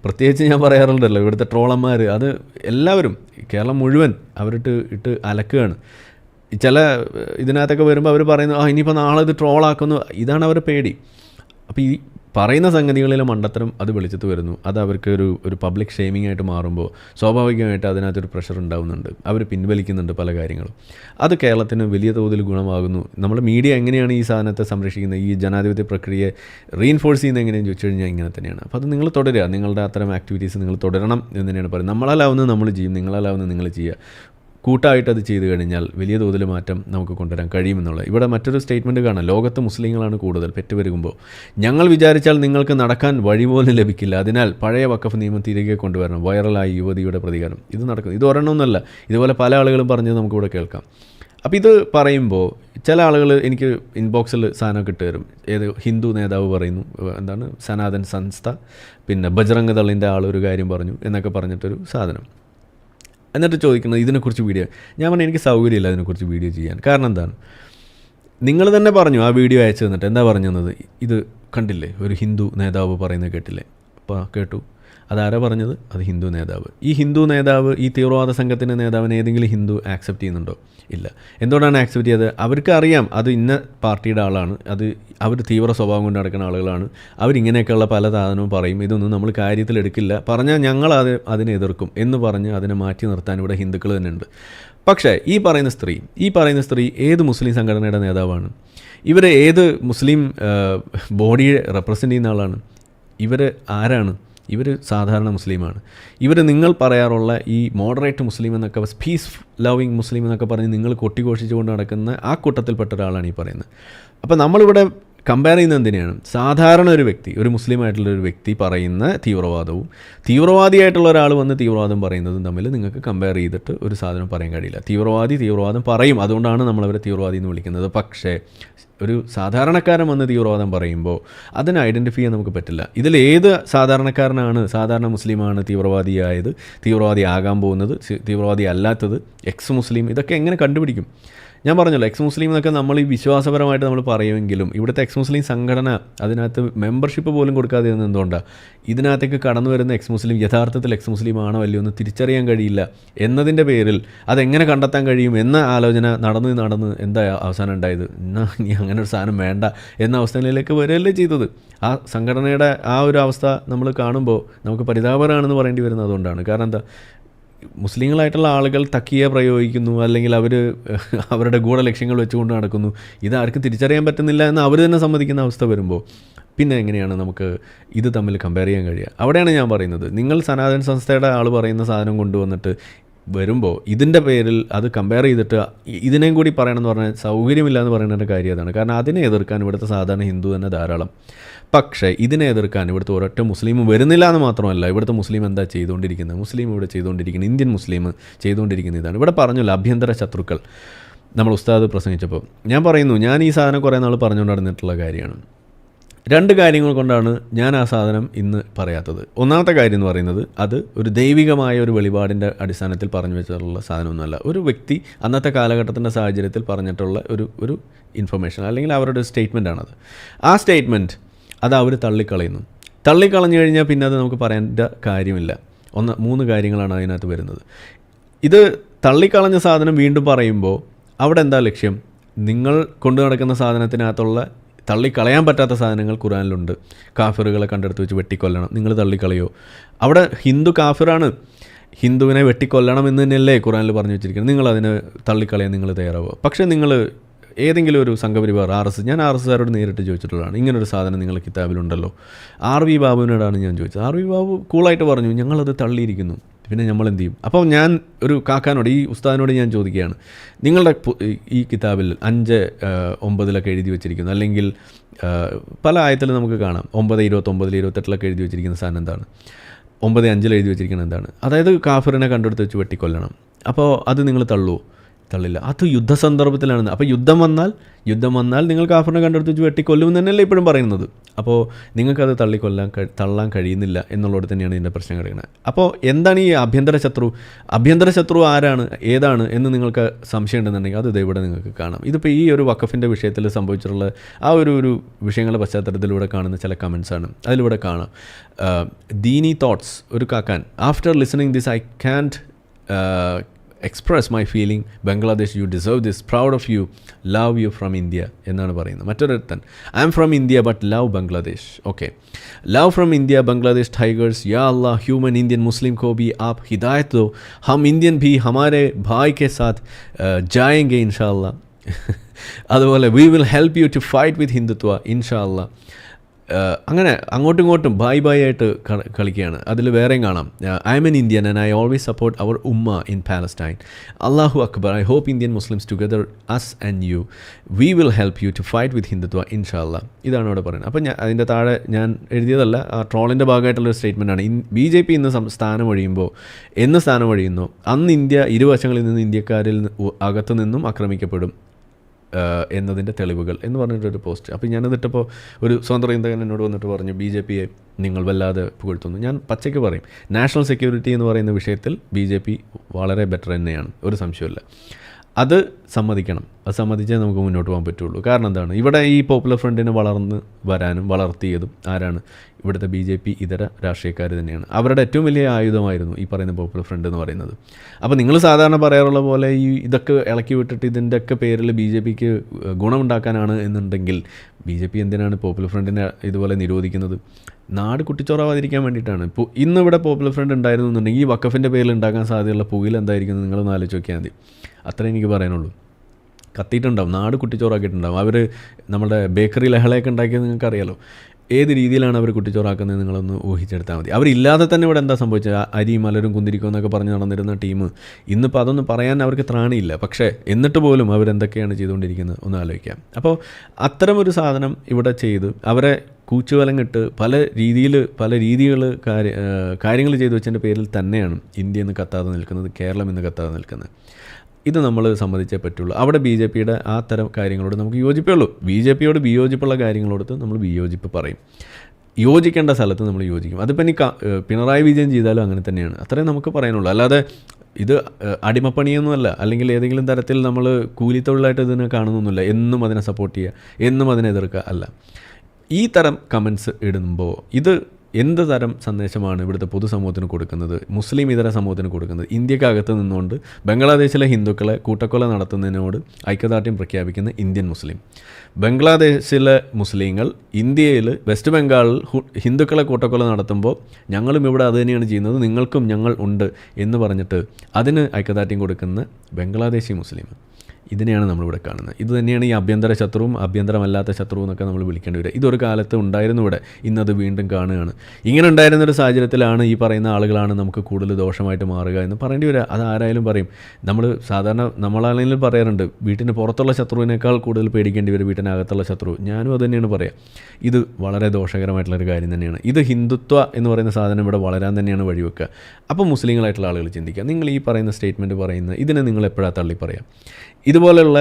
പ്രത്യേകിച്ച് ഞാൻ പറയാറുണ്ടല്ലോ ഇവിടുത്തെ ട്രോളന്മാർ അത് എല്ലാവരും കേരളം മുഴുവൻ അവരിട്ട് ഇട്ട് അലക്കുകയാണ്. ചില ഇതിനകത്തൊക്കെ വരുമ്പോൾ അവർ പറയുന്നു ആ ഇനിയിപ്പോൾ നാളെ ഇത് ട്രോളാക്കുന്നു. ഇതാണ് അവരുടെ പേടി. അപ്പോൾ ഈ പറയുന്ന സംഗതികളിലെ മണ്ടത്തരം അത് വെളിച്ചത്ത് വരുന്നു. അത് അവർക്ക് ഒരു ഒരു പബ്ലിക് ഷെയ്മിംഗ് ആയിട്ട് മാറുമ്പോൾ സ്വാഭാവികമായിട്ട് അതിനകത്തൊരു പ്രഷർ ഉണ്ടാകുന്നുണ്ട് അവർ പിൻവലിക്കുന്നുണ്ട് പല കാര്യങ്ങളും. അത് കേരളത്തിന് വലിയ തോതിൽ ഗുണമാകുന്നു. നമ്മുടെ മീഡിയ എങ്ങനെയാണ് ഈ സാധനത്തെ സംരക്ഷിക്കുന്നത്? ഈ ജനാധിപത്യ പ്രക്രിയയെ റീഇൻഫോഴ്സ് ചെയ്യുന്നത് എങ്ങനെയെന്ന് ചോദിച്ചു കഴിഞ്ഞാൽ ഇങ്ങനെ തന്നെയാണ്. അപ്പോൾ അത് നിങ്ങൾ തുടരുക. നിങ്ങളുടെ അത്തരം ആക്ടിവിറ്റീസ് നിങ്ങൾ തുടരണം എന്ന് തന്നെയാണ് പറയുന്നത്. നമ്മളാലാവുന്നത് നമ്മൾ ചെയ്യും. നിങ്ങളാലാവുന്നത് നിങ്ങൾ ചെയ്യുക. കൂട്ടായിട്ട് അത് ചെയ്തു കഴിഞ്ഞാൽ വലിയ തോതിൽ മാറ്റം നമുക്ക് കൊണ്ടുവരാൻ കഴിയുമെന്നുള്ളത്. ഇവിടെ മറ്റൊരു സ്റ്റേറ്റ്മെന്റ് കാണാം. ലോകത്ത് മുസ്ലിങ്ങളാണ് കൂടുതൽ പെറ്റുപെരുകുമ്പോൾ ഞങ്ങൾ വിചാരിച്ചാൽ നിങ്ങൾക്ക് നടക്കാൻ വഴി പോലും ലഭിക്കില്ല. അതിനാൽ പഴയ വക്കഫ് നിയമം തിരികെ കൊണ്ടുവരണം. വൈറലായി യുവതിയുടെ പ്രതികാരം ഇത് നടക്കുന്നു ഇത് ഒരെണ്ണമെന്നല്ല ഇതുപോലെ പല ആളുകളും പറഞ്ഞത് നമുക്കിവിടെ കേൾക്കാം. അപ്പോൾ ഇത് പറയുമ്പോൾ ചില ആളുകൾ എനിക്ക് ഇൻബോക്സിൽ സാധനം കിട്ടുവരും ഏത് ഹിന്ദു നേതാവ് പറയുന്നു. എന്താണ്? സനാതൻ സംസ്ഥ. പിന്നെ ബജ്രംഗ് ദളിന്റെ ആളൊരു കാര്യം പറഞ്ഞു എന്നൊക്കെ പറഞ്ഞിട്ടൊരു സാധനം. എന്നിട്ട് ചോദിക്കുന്നത് ഇതിനെക്കുറിച്ച് വീഡിയോ. ഞാൻ പറഞ്ഞു എനിക്ക് സൗകര്യമില്ല അതിനെക്കുറിച്ച് വീഡിയോ ചെയ്യാൻ. കാരണം എന്താണ്? നിങ്ങൾ തന്നെ പറഞ്ഞു ആ വീഡിയോ അയച്ചു തന്നിട്ട് എന്താ പറഞ്ഞു തന്നത്? ഇത് കണ്ടില്ലേ? ഒരു ഹിന്ദു നേതാവ് പറയുന്നത് കേട്ടില്ലേ? അപ്പോൾ കേട്ടു. അതാരാ പറഞ്ഞത്? അത് ഹിന്ദു നേതാവ്. ഈ ഹിന്ദു നേതാവ് ഈ തീവ്രവാദ സംഘത്തിന്റെ നേതാവിനെ ഏതെങ്കിലും ഹിന്ദു ആക്സെപ്റ്റ് ചെയ്യുന്നുണ്ടോ? ഇല്ല. എന്തുകൊണ്ടാണ് ആക്സെപ്റ്റ് ചെയ്തത്? അവർക്ക് അറിയാം അത് ഇന്ന പാർട്ടിയുടെ ആളാണ്. അത് അവർ തീവ്ര സ്വഭാവം കൊണ്ട് നടക്കുന്ന ആളുകളാണ്. അവരിങ്ങനെയൊക്കെയുള്ള പല സാധനവും പറയും. ഇതൊന്നും നമ്മൾ കാര്യത്തിലെടുക്കില്ല പറഞ്ഞാൽ ഞങ്ങൾ അത് അതിനെ എതിർക്കും എന്ന് പറഞ്ഞ് അതിനെ മാറ്റി നിർത്താൻ ഇവിടെ ഹിന്ദുക്കൾ തന്നെയുണ്ട്. പക്ഷേ ഈ പറയുന്ന സ്ത്രീ ഈ പറയുന്ന സ്ത്രീ ഏത് മുസ്ലിം സംഘടനയുടെ നേതാവാണ്? ഇവരെ ഏത് മുസ്ലിം ബോഡിയെ റെപ്രസെന്റ് ചെയ്യുന്ന ആളാണ്? ഇവർ ആരാണ്? ഇവർ സാധാരണ മുസ്ലിമാണ്. ഇവർ നിങ്ങൾ പറയാറുള്ള ഈ മോഡറേറ്റ് മുസ്ലിം എന്നൊക്കെ പീസ് ലവിങ് മുസ്ലിം എന്നൊക്കെ പറഞ്ഞ് നിങ്ങൾ കൊട്ടിഘോഷിച്ചുകൊണ്ട് നടക്കുന്ന ആ കൂട്ടത്തിൽപ്പെട്ട ഒരാളാണ് ഈ പറയുന്നത്. അപ്പോൾ നമ്മളിവിടെ കമ്പയർ ചെയ്യുന്നത് എന്തിനാണ് സാധാരണ ഒരു വ്യക്തി ഒരു മുസ്ലിം ആയിട്ടുള്ള ഒരു വ്യക്തി പറയുന്ന തീവ്രവാദവും തീവ്രവാദിയായിട്ടുള്ള ഒരാൾ വന്ന് തീവ്രവാദം പറയുന്നതും തമ്മിൽ നിങ്ങൾക്ക് കമ്പയർ ചെയ്തിട്ട് ഒരു സാധനം പറയാൻ കഴിയില്ല. തീവ്രവാദി തീവ്രവാദം പറയും അതുകൊണ്ടാണ് നമ്മളവരെ തീവ്രവാദി എന്ന് വിളിക്കുന്നത്. പക്ഷേ ഒരു സാധാരണക്കാരൻ വന്ന് തീവ്രവാദം പറയുമ്പോൾ അതിനെ ഐഡന്റിഫൈ ചെയ്യാൻ നമുക്ക് പറ്റില്ല. ഇതിൽ ഏത് സാധാരണക്കാരനാണ് സാധാരണ മുസ്ലിമാണ് തീവ്രവാദിയായത് തീവ്രവാദി ആകാൻ പോകുന്നത് തീവ്രവാദി അല്ലാത്തത് എക്സ് മുസ്ലിം ഇതൊക്കെ എങ്ങനെ കണ്ടുപിടിക്കും? ഞാൻ പറഞ്ഞല്ലോ എക്സ് മുസ്ലിം എന്നൊക്കെ നമ്മൾ ഈ വിശ്വാസപരമായിട്ട് നമ്മൾ പറയുമെങ്കിലും ഇവിടുത്തെ എക്സ് മുസ്ലിം സംഘടന അതിനകത്ത് മെമ്പർഷിപ്പ് പോലും കൊടുക്കാതെ ഇരുന്ന് എന്തുകൊണ്ടാണ് ഇതിനകത്തേക്ക് കടന്നു വരുന്ന എക്സ് മുസ്ലിം യഥാർത്ഥത്തിൽ എക്സ് മുസ്ലിം ആണോ അല്ലയോ എന്ന് തിരിച്ചറിയാൻ കഴിയില്ല എന്നതിന്റെ പേരിൽ അതെങ്ങനെ കണ്ടെത്താൻ കഴിയും എന്ന ആലോചന നടന്ന് നടന്ന് എന്താ അവസാനം ഉണ്ടായത്? എന്നാ ഇനി അങ്ങനെ ഒരു സാധനം വേണ്ട എന്ന അവസ്ഥയിലേക്ക് വരികയല്ലേ ചെയ്തത്. ആ സംഘടനയുടെ ആ ഒരു അവസ്ഥ നമ്മൾ കാണുമ്പോൾ നമുക്ക് പരിതാപകരമാണെന്ന് പറയേണ്ടി വരുന്നത് അതുകൊണ്ടാണ്. കാരണം എന്താ? മുസ്ലിങ്ങളായിട്ടുള്ള ആളുകൾ തക്കിയ പ്രയോഗിക്കുന്നു അല്ലെങ്കിൽ അവർ അവരുടെ ഗൂഢലക്ഷ്യങ്ങൾ വെച്ചുകൊണ്ട് നടക്കുന്നു. ഇത് ആർക്കും തിരിച്ചറിയാൻ പറ്റുന്നില്ല എന്ന് അവർ തന്നെ സമ്മതിക്കുന്ന അവസ്ഥ വരുമ്പോൾ പിന്നെ എങ്ങനെയാണ് നമുക്ക് ഇത് തമ്മിൽ കമ്പയർ ചെയ്യാൻ കഴിയുക? അവിടെയാണ് ഞാൻ പറയുന്നത്. നിങ്ങൾ സനാതൻ സംസ്ഥയുടെ ആൾ പറയുന്ന സാധനം കൊണ്ടുവന്നിട്ട് വരുമ്പോൾ ഇതിന്റെ പേരിൽ അത് കമ്പയർ ചെയ്തിട്ട് ഇതിനേയും കൂടി പറയണമെന്ന് പറഞ്ഞാൽ സൗകര്യമില്ല എന്ന് പറയുന്നതിന്റെ കാര്യം അതാണ്. കാരണം അതിനെ എതിർക്കാൻ ഇവിടുത്തെ സാധാരണ ഹിന്ദു തന്നെ ധാരാളം. പക്ഷേ ഇതിനെ എതിർക്കാൻ ഇവിടുത്തെ ഒരൊറ്റ മുസ്ലിം വരുന്നില്ല എന്ന് മാത്രമല്ല ഇവിടുത്തെ മുസ്ലിം എന്താ ചെയ്തുകൊണ്ടിരിക്കുന്നത്? മുസ്ലിം ഇവിടെ ചെയ്തുകൊണ്ടിരിക്കുന്നത് ഇന്ത്യൻ മുസ്ലിം ചെയ്തുകൊണ്ടിരിക്കുന്ന ഇതാണ്. ഇവിടെ പറഞ്ഞല്ലോ ആഭ്യന്തര ശത്രുക്കൾ. നമ്മൾ ഉസ്താദ് പ്രസംഗിച്ചപ്പോൾ ഞാൻ പറയുന്നു ഞാൻ ഈ സാധനം കുറേ നാൾ പറഞ്ഞുകൊണ്ട് നടന്നിട്ടുള്ള കാര്യമാണ്. രണ്ട് കാര്യങ്ങൾ കൊണ്ടാണ് ഞാൻ ആ സാധനം ഇന്ന് പറയാത്തത്. ഒന്നാമത്തെ കാര്യം എന്ന് പറയുന്നത് അത് ഒരു ദൈവികമായ ഒരു വെളിപാടിന്റെ അടിസ്ഥാനത്തിൽ പറഞ്ഞു വെച്ചിട്ടുള്ള സാധനമൊന്നുമല്ല. ഒരു വ്യക്തി അന്നത്തെ കാലഘട്ടത്തിന്റെ സാഹചര്യത്തിൽ പറഞ്ഞിട്ടുള്ള ഒരു ഒരു ഇൻഫർമേഷൻ അല്ലെങ്കിൽ അവരുടെ സ്റ്റേറ്റ്മെന്റ് ആണത്. ആ സ്റ്റേറ്റ്മെന്റ് അത് അവർ തള്ളിക്കളയുന്നു. തള്ളിക്കളഞ്ഞു കഴിഞ്ഞാൽ പിന്നെ അത് നമുക്ക് പറയേണ്ട കാര്യമില്ല. ഒന്ന് മൂന്ന് കാര്യങ്ങളാണ് അതിനകത്ത് വരുന്നത്. ഇത് തള്ളിക്കളഞ്ഞ സാധനം വീണ്ടും പറയുമ്പോൾ അവിടെ എന്താ ലക്ഷ്യം? നിങ്ങൾ കൊണ്ടു നടക്കുന്ന സാധനത്തിനകത്തുള്ള തള്ളിക്കളയാൻ പറ്റാത്ത സാധനങ്ങൾ ഖുറാനിലുണ്ട് കാഫിറുകളെ കണ്ടെടുത്ത് വെച്ച് വെട്ടിക്കൊല്ലണം. നിങ്ങൾ തള്ളിക്കളയോ? അവിടെ ഹിന്ദു കാഫിറാണ്. ഹിന്ദുവിനെ വെട്ടിക്കൊല്ലണം എന്ന് തന്നെയല്ലേ ഖുറാനിൽ പറഞ്ഞു വെച്ചിരിക്കുന്നത്. നിങ്ങൾ അതിനെ തള്ളിക്കളയാൻ നിങ്ങൾ തയ്യാറാവുക. പക്ഷേ നിങ്ങൾ ഏതെങ്കിലും ഒരു സംഘപരിവാർ ആർ എസ് ഞാൻ ആർ എസ്സുകാരോട് നേരിട്ട് ചോദിച്ചിട്ടുള്ളതാണ്. ഇങ്ങനൊരു സാധനം നിങ്ങൾ കിതാബിലുണ്ടല്ലോ. ആർ വി ബാബുവിനോടാണ് ഞാൻ ചോദിച്ചത്. ആർ വി ബാബു കൂളായിട്ട് പറഞ്ഞു ഞങ്ങളത് തള്ളിയിരിക്കുന്നു. പിന്നെ നമ്മൾ എന്ത് ചെയ്യും അപ്പോൾ ഞാൻ ഒരു കാക്കാനോട് ഈ ഉസ്താദിനോട് ഞാൻ ചോദിക്കുകയാണ്. നിങ്ങളുടെ ഈ കിതാബിൽ അഞ്ച് ഒമ്പതിലൊക്കെ എഴുതി വെച്ചിരിക്കുന്നു. അല്ലെങ്കിൽ പല ആയത്തിൽ നമുക്ക് കാണാം. ഒമ്പത് ഇരുപത്തൊമ്പതിൽ ഇരുപത്തെട്ടിലൊക്കെ എഴുതി വെച്ചിരിക്കുന്ന സാധനം എന്താണ്? ഒമ്പത് അഞ്ചിൽ എഴുതി വെച്ചിരിക്കുന്നത് എന്താണ്? അതായത് കാഫറിനെ കണ്ടെടുത്ത് വെച്ച് വെട്ടിക്കൊല്ലണം. അപ്പോൾ അത് നിങ്ങൾ തള്ളുമോ തള്ളില്ല. അത് യുദ്ധ സന്ദർഭത്തിലാണ് അപ്പോൾ യുദ്ധം വന്നാൽ യുദ്ധം വന്നാൽ നിങ്ങൾ കാഫറിനെ കണ്ടെടുത്ത് വെച്ച് വെട്ടിക്കൊല്ലും തന്നെയല്ലേ ഇപ്പോഴും പറയുന്നത്. അപ്പോൾ നിങ്ങൾക്കത് തള്ളിക്കൊല്ലാൻ തള്ളാൻ കഴിയുന്നില്ല എന്നുള്ളത് തന്നെയാണ് ഇതിന്റെ പ്രശ്നം കിടക്കുന്നത്. അപ്പോൾ എന്താണ് ഈ ആഭ്യന്തര ശത്രു ആഭ്യന്തര ശത്രു ആരാണ് ഏതാണ് എന്ന് നിങ്ങൾക്ക് സംശയം ഉണ്ടെന്നുണ്ടെങ്കിൽ അത് ഇവിടെ നിങ്ങൾക്ക് കാണാം. ഇതിപ്പോൾ ഈ ഒരു വക്കഫിന്റെ വിഷയത്തിൽ സംഭവിച്ചിട്ടുള്ള ആ ഒരു ഒരു വിഷയങ്ങളുടെ പശ്ചാത്തലത്തിലൂടെ കാണുന്ന ചില കമൻസാണ് അതിലൂടെ കാണാം. ദീനി തോട്ട്സ് ഒരു കാക്കാൻ. After listening this I can't express my feeling Bangladesh you deserve this proud of you love you from India എന്നാണ് പറയുന്നത്. മറ്റൊരുത്തൻ I'm from India but love Bangladesh okay love from India Bangladesh tigers യാ അല്ലാ human Indian മുസ്ലിം കോ ബി ആപ് ഹിദായത്ത് ദോ ഹം Indian ഭി ഹമാരെ ഭായ് കെ സാത്ത് ജായെങ്കെ ഇൻഷാ അല്ലാ അതുപോലെ we will help you to fight with Hindutva ഇൻഷാ അല്ലാ അങ്ങനെ അങ്ങോട്ടും ഇങ്ങോട്ടും ബായ് ബായ് ആയിട്ട് കളിക്കുകയാണ്. അതിൽ വേറെയും കാണാം. I am an Indian and I always support our ഉമ്മ ഇൻ പാലസ്റ്റൈൻ അള്ളാഹു Akbar I hope Indian Muslims together us and you we will help you to fight with Hindutva ഇൻഷാല്ല ഇതാണ് ഇവിടെ പറയുന്നത്. അപ്പോൾ ഞാൻ അതിന്റെ താഴെ ഞാൻ എഴുതിയതല്ല ആ ട്രോളിന്റെ ഭാഗമായിട്ടുള്ള സ്റ്റേറ്റ്മെന്റ് ആണ്. ബി ജെ പി ഇന്ന് സ്ഥാനം ഒഴിയുമ്പോൾ എന്ന് സ്ഥാനം ഒഴിയുന്നു? അന്ന് ഇന്ത്യ ഇരുവശങ്ങളിൽ നിന്ന് ഇന്ത്യക്കാരിൽ അകത്തു നിന്നും ആക്രമിക്കപ്പെടും. എന്നതിന്റെ തെളിവുകൾ എന്ന് പറഞ്ഞിട്ടൊരു പോസ്റ്റ് അപ്പോൾ ഞാൻ ഒരു സ്വതന്ത്ര ചിന്തകൻ എന്നോട് വന്നിട്ട് പറഞ്ഞു ബി ജെ പിയെ നിങ്ങൾ വല്ലാതെ പുകഴ്ത്തുന്നു. ഞാൻ പച്ചയ്ക്ക് പറയും നാഷണൽ സെക്യൂരിറ്റി എന്ന് പറയുന്ന വിഷയത്തിൽ ബി ജെ പി വളരെ ബെറ്റർ തന്നെയാണ്. ഒരു സംശയമില്ല അത് സമ്മതിക്കണം. അത് സമ്മതിച്ചേ നമുക്ക് മുന്നോട്ട് പോകാൻ പറ്റുള്ളൂ. കാരണം എന്താണ്? ഇവിടെ ഈ പോപ്പുലർ ഫ്രണ്ടിനെ വളർന്ന് വരാനും വളർത്തിയതും ആരാണ്? ഇവിടുത്തെ ബി ജെ പി ഇതര രാഷ്ട്രീയക്കാർ തന്നെയാണ്. അവരുടെ ഏറ്റവും വലിയ ആയുധമായിരുന്നു ഈ പറയുന്ന പോപ്പുലർ ഫ്രണ്ട് എന്ന് പറയുന്നത്. അപ്പോൾ നിങ്ങൾ സാധാരണ പറയാറുള്ള പോലെ ഈ ഇതൊക്കെ ഇളക്കി വിട്ടിട്ട് ഇതിന്റെയൊക്കെ പേരിൽ ബി ജെ പിക്ക് ഗുണമുണ്ടാക്കാനാണ് എന്നുണ്ടെങ്കിൽ ബി ജെ പി എന്തിനാണ് പോപ്പുലർ ഫ്രണ്ടിനെ ഇതുപോലെ നിരോധിക്കുന്നത്? നാട് കുട്ടിച്ചോറാവാതിരിക്കാൻ വേണ്ടിയിട്ടാണ്. ഇപ്പോൾ ഇന്നിവിടെ പോപ്പുലർ ഫ്രണ്ട് ഉണ്ടായിരുന്നു എന്നുണ്ടെങ്കിൽ ഈ വക്കഫിന്റെ പേരിൽ ഉണ്ടാക്കാൻ സാധ്യതയുള്ള പുകിൽ എന്തായിരിക്കും നിങ്ങൾ ആലോചിച്ച് നോക്കിയാൽ മതി. അത്രേ എനിക്ക് പറയാനുള്ളൂ. കത്തിയിട്ടുണ്ടാവും നാട് കുട്ടിച്ചോറാക്കിയിട്ടുണ്ടാവും. അവർ നമ്മുടെ ബേക്കറി ലഹളയൊക്കെ ഉണ്ടാക്കിയത് നിങ്ങൾക്ക് അറിയാലോ ഏത് രീതിയിലാണ് അവർ കുട്ടിച്ചോറാക്കുന്നത് നിങ്ങളൊന്ന് ഊഹിച്ചെടുത്താൽ മതി. അവരില്ലാതെ തന്നെ ഇവിടെ എന്താ സംഭവിച്ചത്? അരി മലരും കുന്തിരിക്കും എന്നൊക്കെ പറഞ്ഞ് നടന്നിരുന്ന ടീം ഇന്നിപ്പോൾ അതൊന്നും പറയാൻ അവർക്ക് ത്രാണിയില്ല. പക്ഷേ എന്നിട്ട് പോലും അവരെന്തൊക്കെയാണ് ചെയ്തുകൊണ്ടിരിക്കുന്നത് ഒന്ന് ആലോചിക്കാം. അപ്പോൾ അത്തരമൊരു സാധനം ഇവിടെ ചെയ്ത് അവരെ കൂച്ചുവലങ്ങിട്ട് പല രീതിയിൽ പല രീതികൾ കാര്യ കാര്യങ്ങൾ ചെയ്തു വെച്ചതിന്റെ പേരിൽ തന്നെയാണ് ഇന്ത്യ ഇന്ന് കത്താതെ നിൽക്കുന്നത് കേരളം ഇന്ന് കത്താതെ നിൽക്കുന്നത്. ഇത് നമ്മൾ സമ്മതിച്ചേ പറ്റുള്ളൂ. അവിടെ ബി ജെ പിയുടെ ആ തരം കാര്യങ്ങളോട് നമുക്ക് യോജിപ്പേ ഉള്ളൂ ബി ജെ പിയോട് വിയോജിപ്പുള്ള കാര്യങ്ങളോട് നമ്മൾ വിയോജിപ്പ് പറയും. യോജിക്കേണ്ട സ്ഥലത്ത് നമ്മൾ യോജിക്കും. അതിപ്പോൾ ഇനി പിണറായി വിജയൻ ചെയ്താലും അങ്ങനെ തന്നെയാണ്. അത്രേ നമുക്ക് പറയാനുള്ളൂ. അല്ലാതെ ഇത് അടിമപ്പണിയൊന്നുമല്ല. അല്ലെങ്കിൽ ഏതെങ്കിലും തരത്തിൽ നമ്മൾ കൂലിത്തൊഴിലായിട്ട് ഇതിനെ കാണുന്നൊന്നുമില്ല. എന്നും അതിനെ സപ്പോർട്ട് ചെയ്യുക എന്നും അതിനെ എതിർക്കുക അല്ല. ഈ തരം കമൻസ് ഇടുമ്പോൾ ഇത് എന്ത് തരം സന്ദേശമാണ് ഇവിടുത്തെ പൊതുസമൂഹത്തിന് കൊടുക്കുന്നത്? മുസ്ലിം ഇതര സമൂഹത്തിന് കൊടുക്കുന്നത്? ഇന്ത്യക്കകത്ത് നിന്നുകൊണ്ട് ബംഗ്ലാദേശിലെ ഹിന്ദുക്കളെ കൂട്ടക്കൊല നടത്തുന്നതിനോട് ഐക്യദാർഢ്യം പ്രഖ്യാപിക്കുന്ന ഇന്ത്യൻ മുസ്ലിം. ബംഗ്ലാദേശിലെ മുസ്ലിങ്ങൾ ഇന്ത്യയിൽ വെസ്റ്റ് ബംഗാളിൽ ഹിന്ദുക്കളെ കൂട്ടക്കൊല നടത്തുമ്പോൾ ഞങ്ങളും ഇവിടെ അത് തന്നെയാണ് ചെയ്യുന്നത് നിങ്ങൾക്കും ഞങ്ങൾ ഉണ്ട് എന്ന് പറഞ്ഞിട്ട് അതിന് ഐക്യദാർഢ്യം കൊടുക്കുന്ന ബംഗ്ലാദേശി മുസ്ലിം. ഇതിനെയാണ് നമ്മളിവിടെ കാണുന്നത്. ഇത് തന്നെയാണ് ഈ ആഭ്യന്തര ശത്രുവും ആഭ്യന്തരമല്ലാത്ത ശത്രുവും എന്നൊക്കെ നമ്മൾ വിളിക്കേണ്ടി വരിക. ഇതൊരു കാലത്ത് ഉണ്ടായിരുന്നു ഇവിടെ. ഇന്നത് വീണ്ടും കാണുകയാണ്. ഇങ്ങനെ ഉണ്ടായിരുന്ന ഒരു സാഹചര്യത്തിലാണ് ഈ പറയുന്ന ആളുകളാണ് നമുക്ക് കൂടുതൽ ദോഷമായിട്ട് മാറുക എന്ന് പറയേണ്ടി വരിക. അത് ആരായാലും പറയും. നമ്മൾ സാധാരണ നമ്മളാണെങ്കിലും പറയാറുണ്ട് വീട്ടിന് പുറത്തുള്ള ശത്രുവിനേക്കാൾ കൂടുതൽ പേടിക്കേണ്ടി വരും വീട്ടിനകത്തുള്ള ശത്രു. ഞാനും അത് തന്നെയാണ് പറയുക ഇത് വളരെ ദോഷകരമായിട്ടുള്ളൊരു കാര്യം തന്നെയാണ്. ഇത് ഹിന്ദുത്വ എന്ന് പറയുന്ന സാധനം ഇവിടെ വളരാൻ തന്നെയാണ് വഴിവെക്കുക. അപ്പോൾ മുസ്ലിങ്ങളായിട്ടുള്ള ആളുകൾ ചിന്തിക്കുക. നിങ്ങൾ ഈ പറയുന്ന സ്റ്റേറ്റ്മെന്റ് പറയുന്ന ഇതിനെ നിങ്ങൾ എപ്പോഴാണ് തള്ളി പറയാം ഇതുപോലെയുള്ള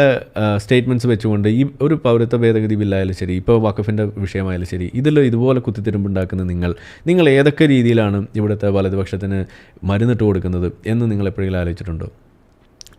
സ്റ്റേറ്റ്മെന്റ്സ് വെച്ചുകൊണ്ട് ഈ ഒരു പൗരത്വ ഭേദഗതി ബില്ലായാലും ശരി ഇപ്പോൾ വഖഫിന്റെ വിഷയമായാലും ശരി ഇതിൽ ഇതുപോലെ കുത്തിത്തിരുമ്പുണ്ടാക്കുന്ന നിങ്ങൾ നിങ്ങൾ ഏതൊക്കെ രീതിയിലാണ് ഇവിടുത്തെ വലതുപക്ഷത്തിന് മരുന്നിട്ട് കൊടുക്കുന്നത് എന്ന് നിങ്ങൾ എപ്പോഴെങ്കിലും ആലോചിച്ചിട്ടുണ്ടോ?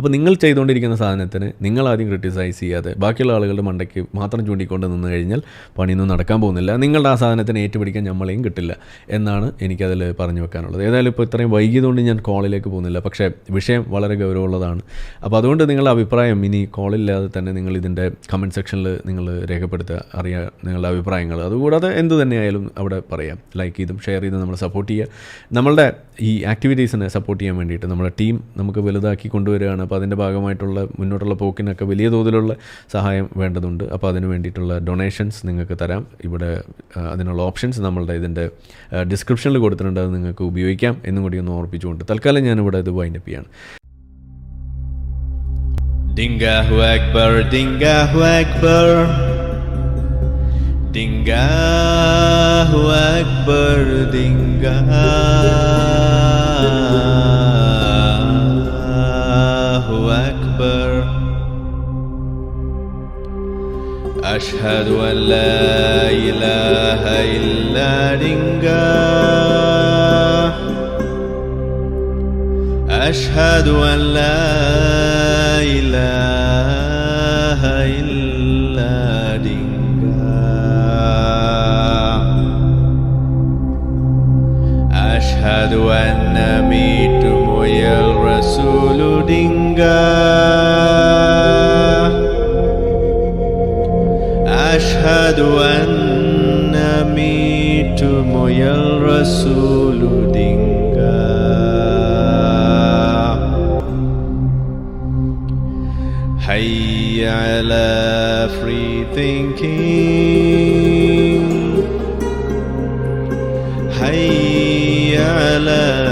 അപ്പോൾ നിങ്ങൾ ചെയ്തുകൊണ്ടിരിക്കുന്ന സാധനത്തിന് നിങ്ങൾ ആദ്യം ക്രിട്ടിസൈസ് ചെയ്യാതെ ബാക്കിയുള്ള ആളുകളുടെ മണ്ടയ്ക്ക് മാത്രം ചൂണ്ടിക്കൊണ്ട് നിന്ന് കഴിഞ്ഞാൽ പണിയൊന്നും നടക്കാൻ പോകുന്നില്ല. നിങ്ങളുടെ ആ സാധനത്തിന് ഏറ്റുപിടിക്കാൻ നമ്മളെയും കിട്ടില്ല എന്നാണ് എനിക്കതിൽ പറഞ്ഞു വെക്കാനുള്ളത്. ഏതായാലും ഇപ്പോൾ ഇത്രയും വൈകിയതുകൊണ്ട് ഞാൻ കോളിലേക്ക് പോകുന്നില്ല. പക്ഷേ വിഷയം വളരെ ഗൗരവമുള്ളതാണ്. അപ്പോൾ അതുകൊണ്ട് നിങ്ങളുടെ അഭിപ്രായം ഇനി കോളില്ലാതെ തന്നെ നിങ്ങൾ ഇതിന്റെ കമന്റ് സെക്ഷനിൽ നിങ്ങൾ രേഖപ്പെടുത്തുക അറിയാൻ നിങ്ങളുടെ അഭിപ്രായങ്ങൾ. അതുകൂടാതെ എന്ത് തന്നെയായാലും അവിടെ പറയാം. ലൈക്ക് ചെയ്തും ഷെയർ ചെയ്തും നമ്മൾ സപ്പോർട്ട് ചെയ്യുക. നമ്മളുടെ ഈ ആക്ടിവിറ്റീസിനെ സപ്പോർട്ട് ചെയ്യാൻ വേണ്ടിയിട്ട് നമ്മുടെ ടീം നമുക്ക് വലുതാക്കി കൊണ്ടുവരികയാണ്. അപ്പോൾ അതിന്റെ ഭാഗമായിട്ടുള്ള മുന്നോട്ടുള്ള പോക്കിനൊക്കെ വലിയ തോതിലുള്ള സഹായം വേണ്ടതുണ്ട്. അപ്പോൾ അതിന് വേണ്ടിയിട്ടുള്ള ഡൊണേഷൻസ് നിങ്ങൾക്ക് തരാം. ഇവിടെ അതിനുള്ള ഓപ്ഷൻസ് നമ്മളുടെ ഇതിന്റെ ഡിസ്ക്രിപ്ഷനിൽ കൊടുത്തിട്ടുണ്ട്. അത് നിങ്ങൾക്ക് ഉപയോഗിക്കാം എന്നും കൂടി ഒന്ന് ഓർപ്പിച്ചുകൊണ്ട് തൽക്കാലം ഞാനിവിടെ ഇത് വൈൻഡപ്പ് ചെയ്യാണ്. Dingahu Akbar, Dingahu Akbar. Dingahu Akbar, Dingahu. Akbar. أشهد أن لا إله إلا دنجاه أشهد أن لا إله إلا أشهد أن ميت مويا الرسول دنجاه أشهد أن ميت مويا الرسول دنجاه حي على free thinking. حي على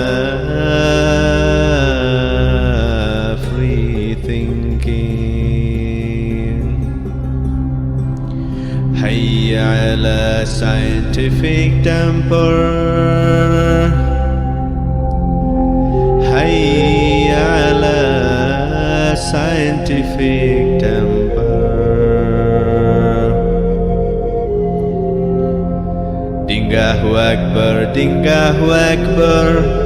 Pacific temper Hai scientific temper Dinggah wakbar, Dinggah wakbar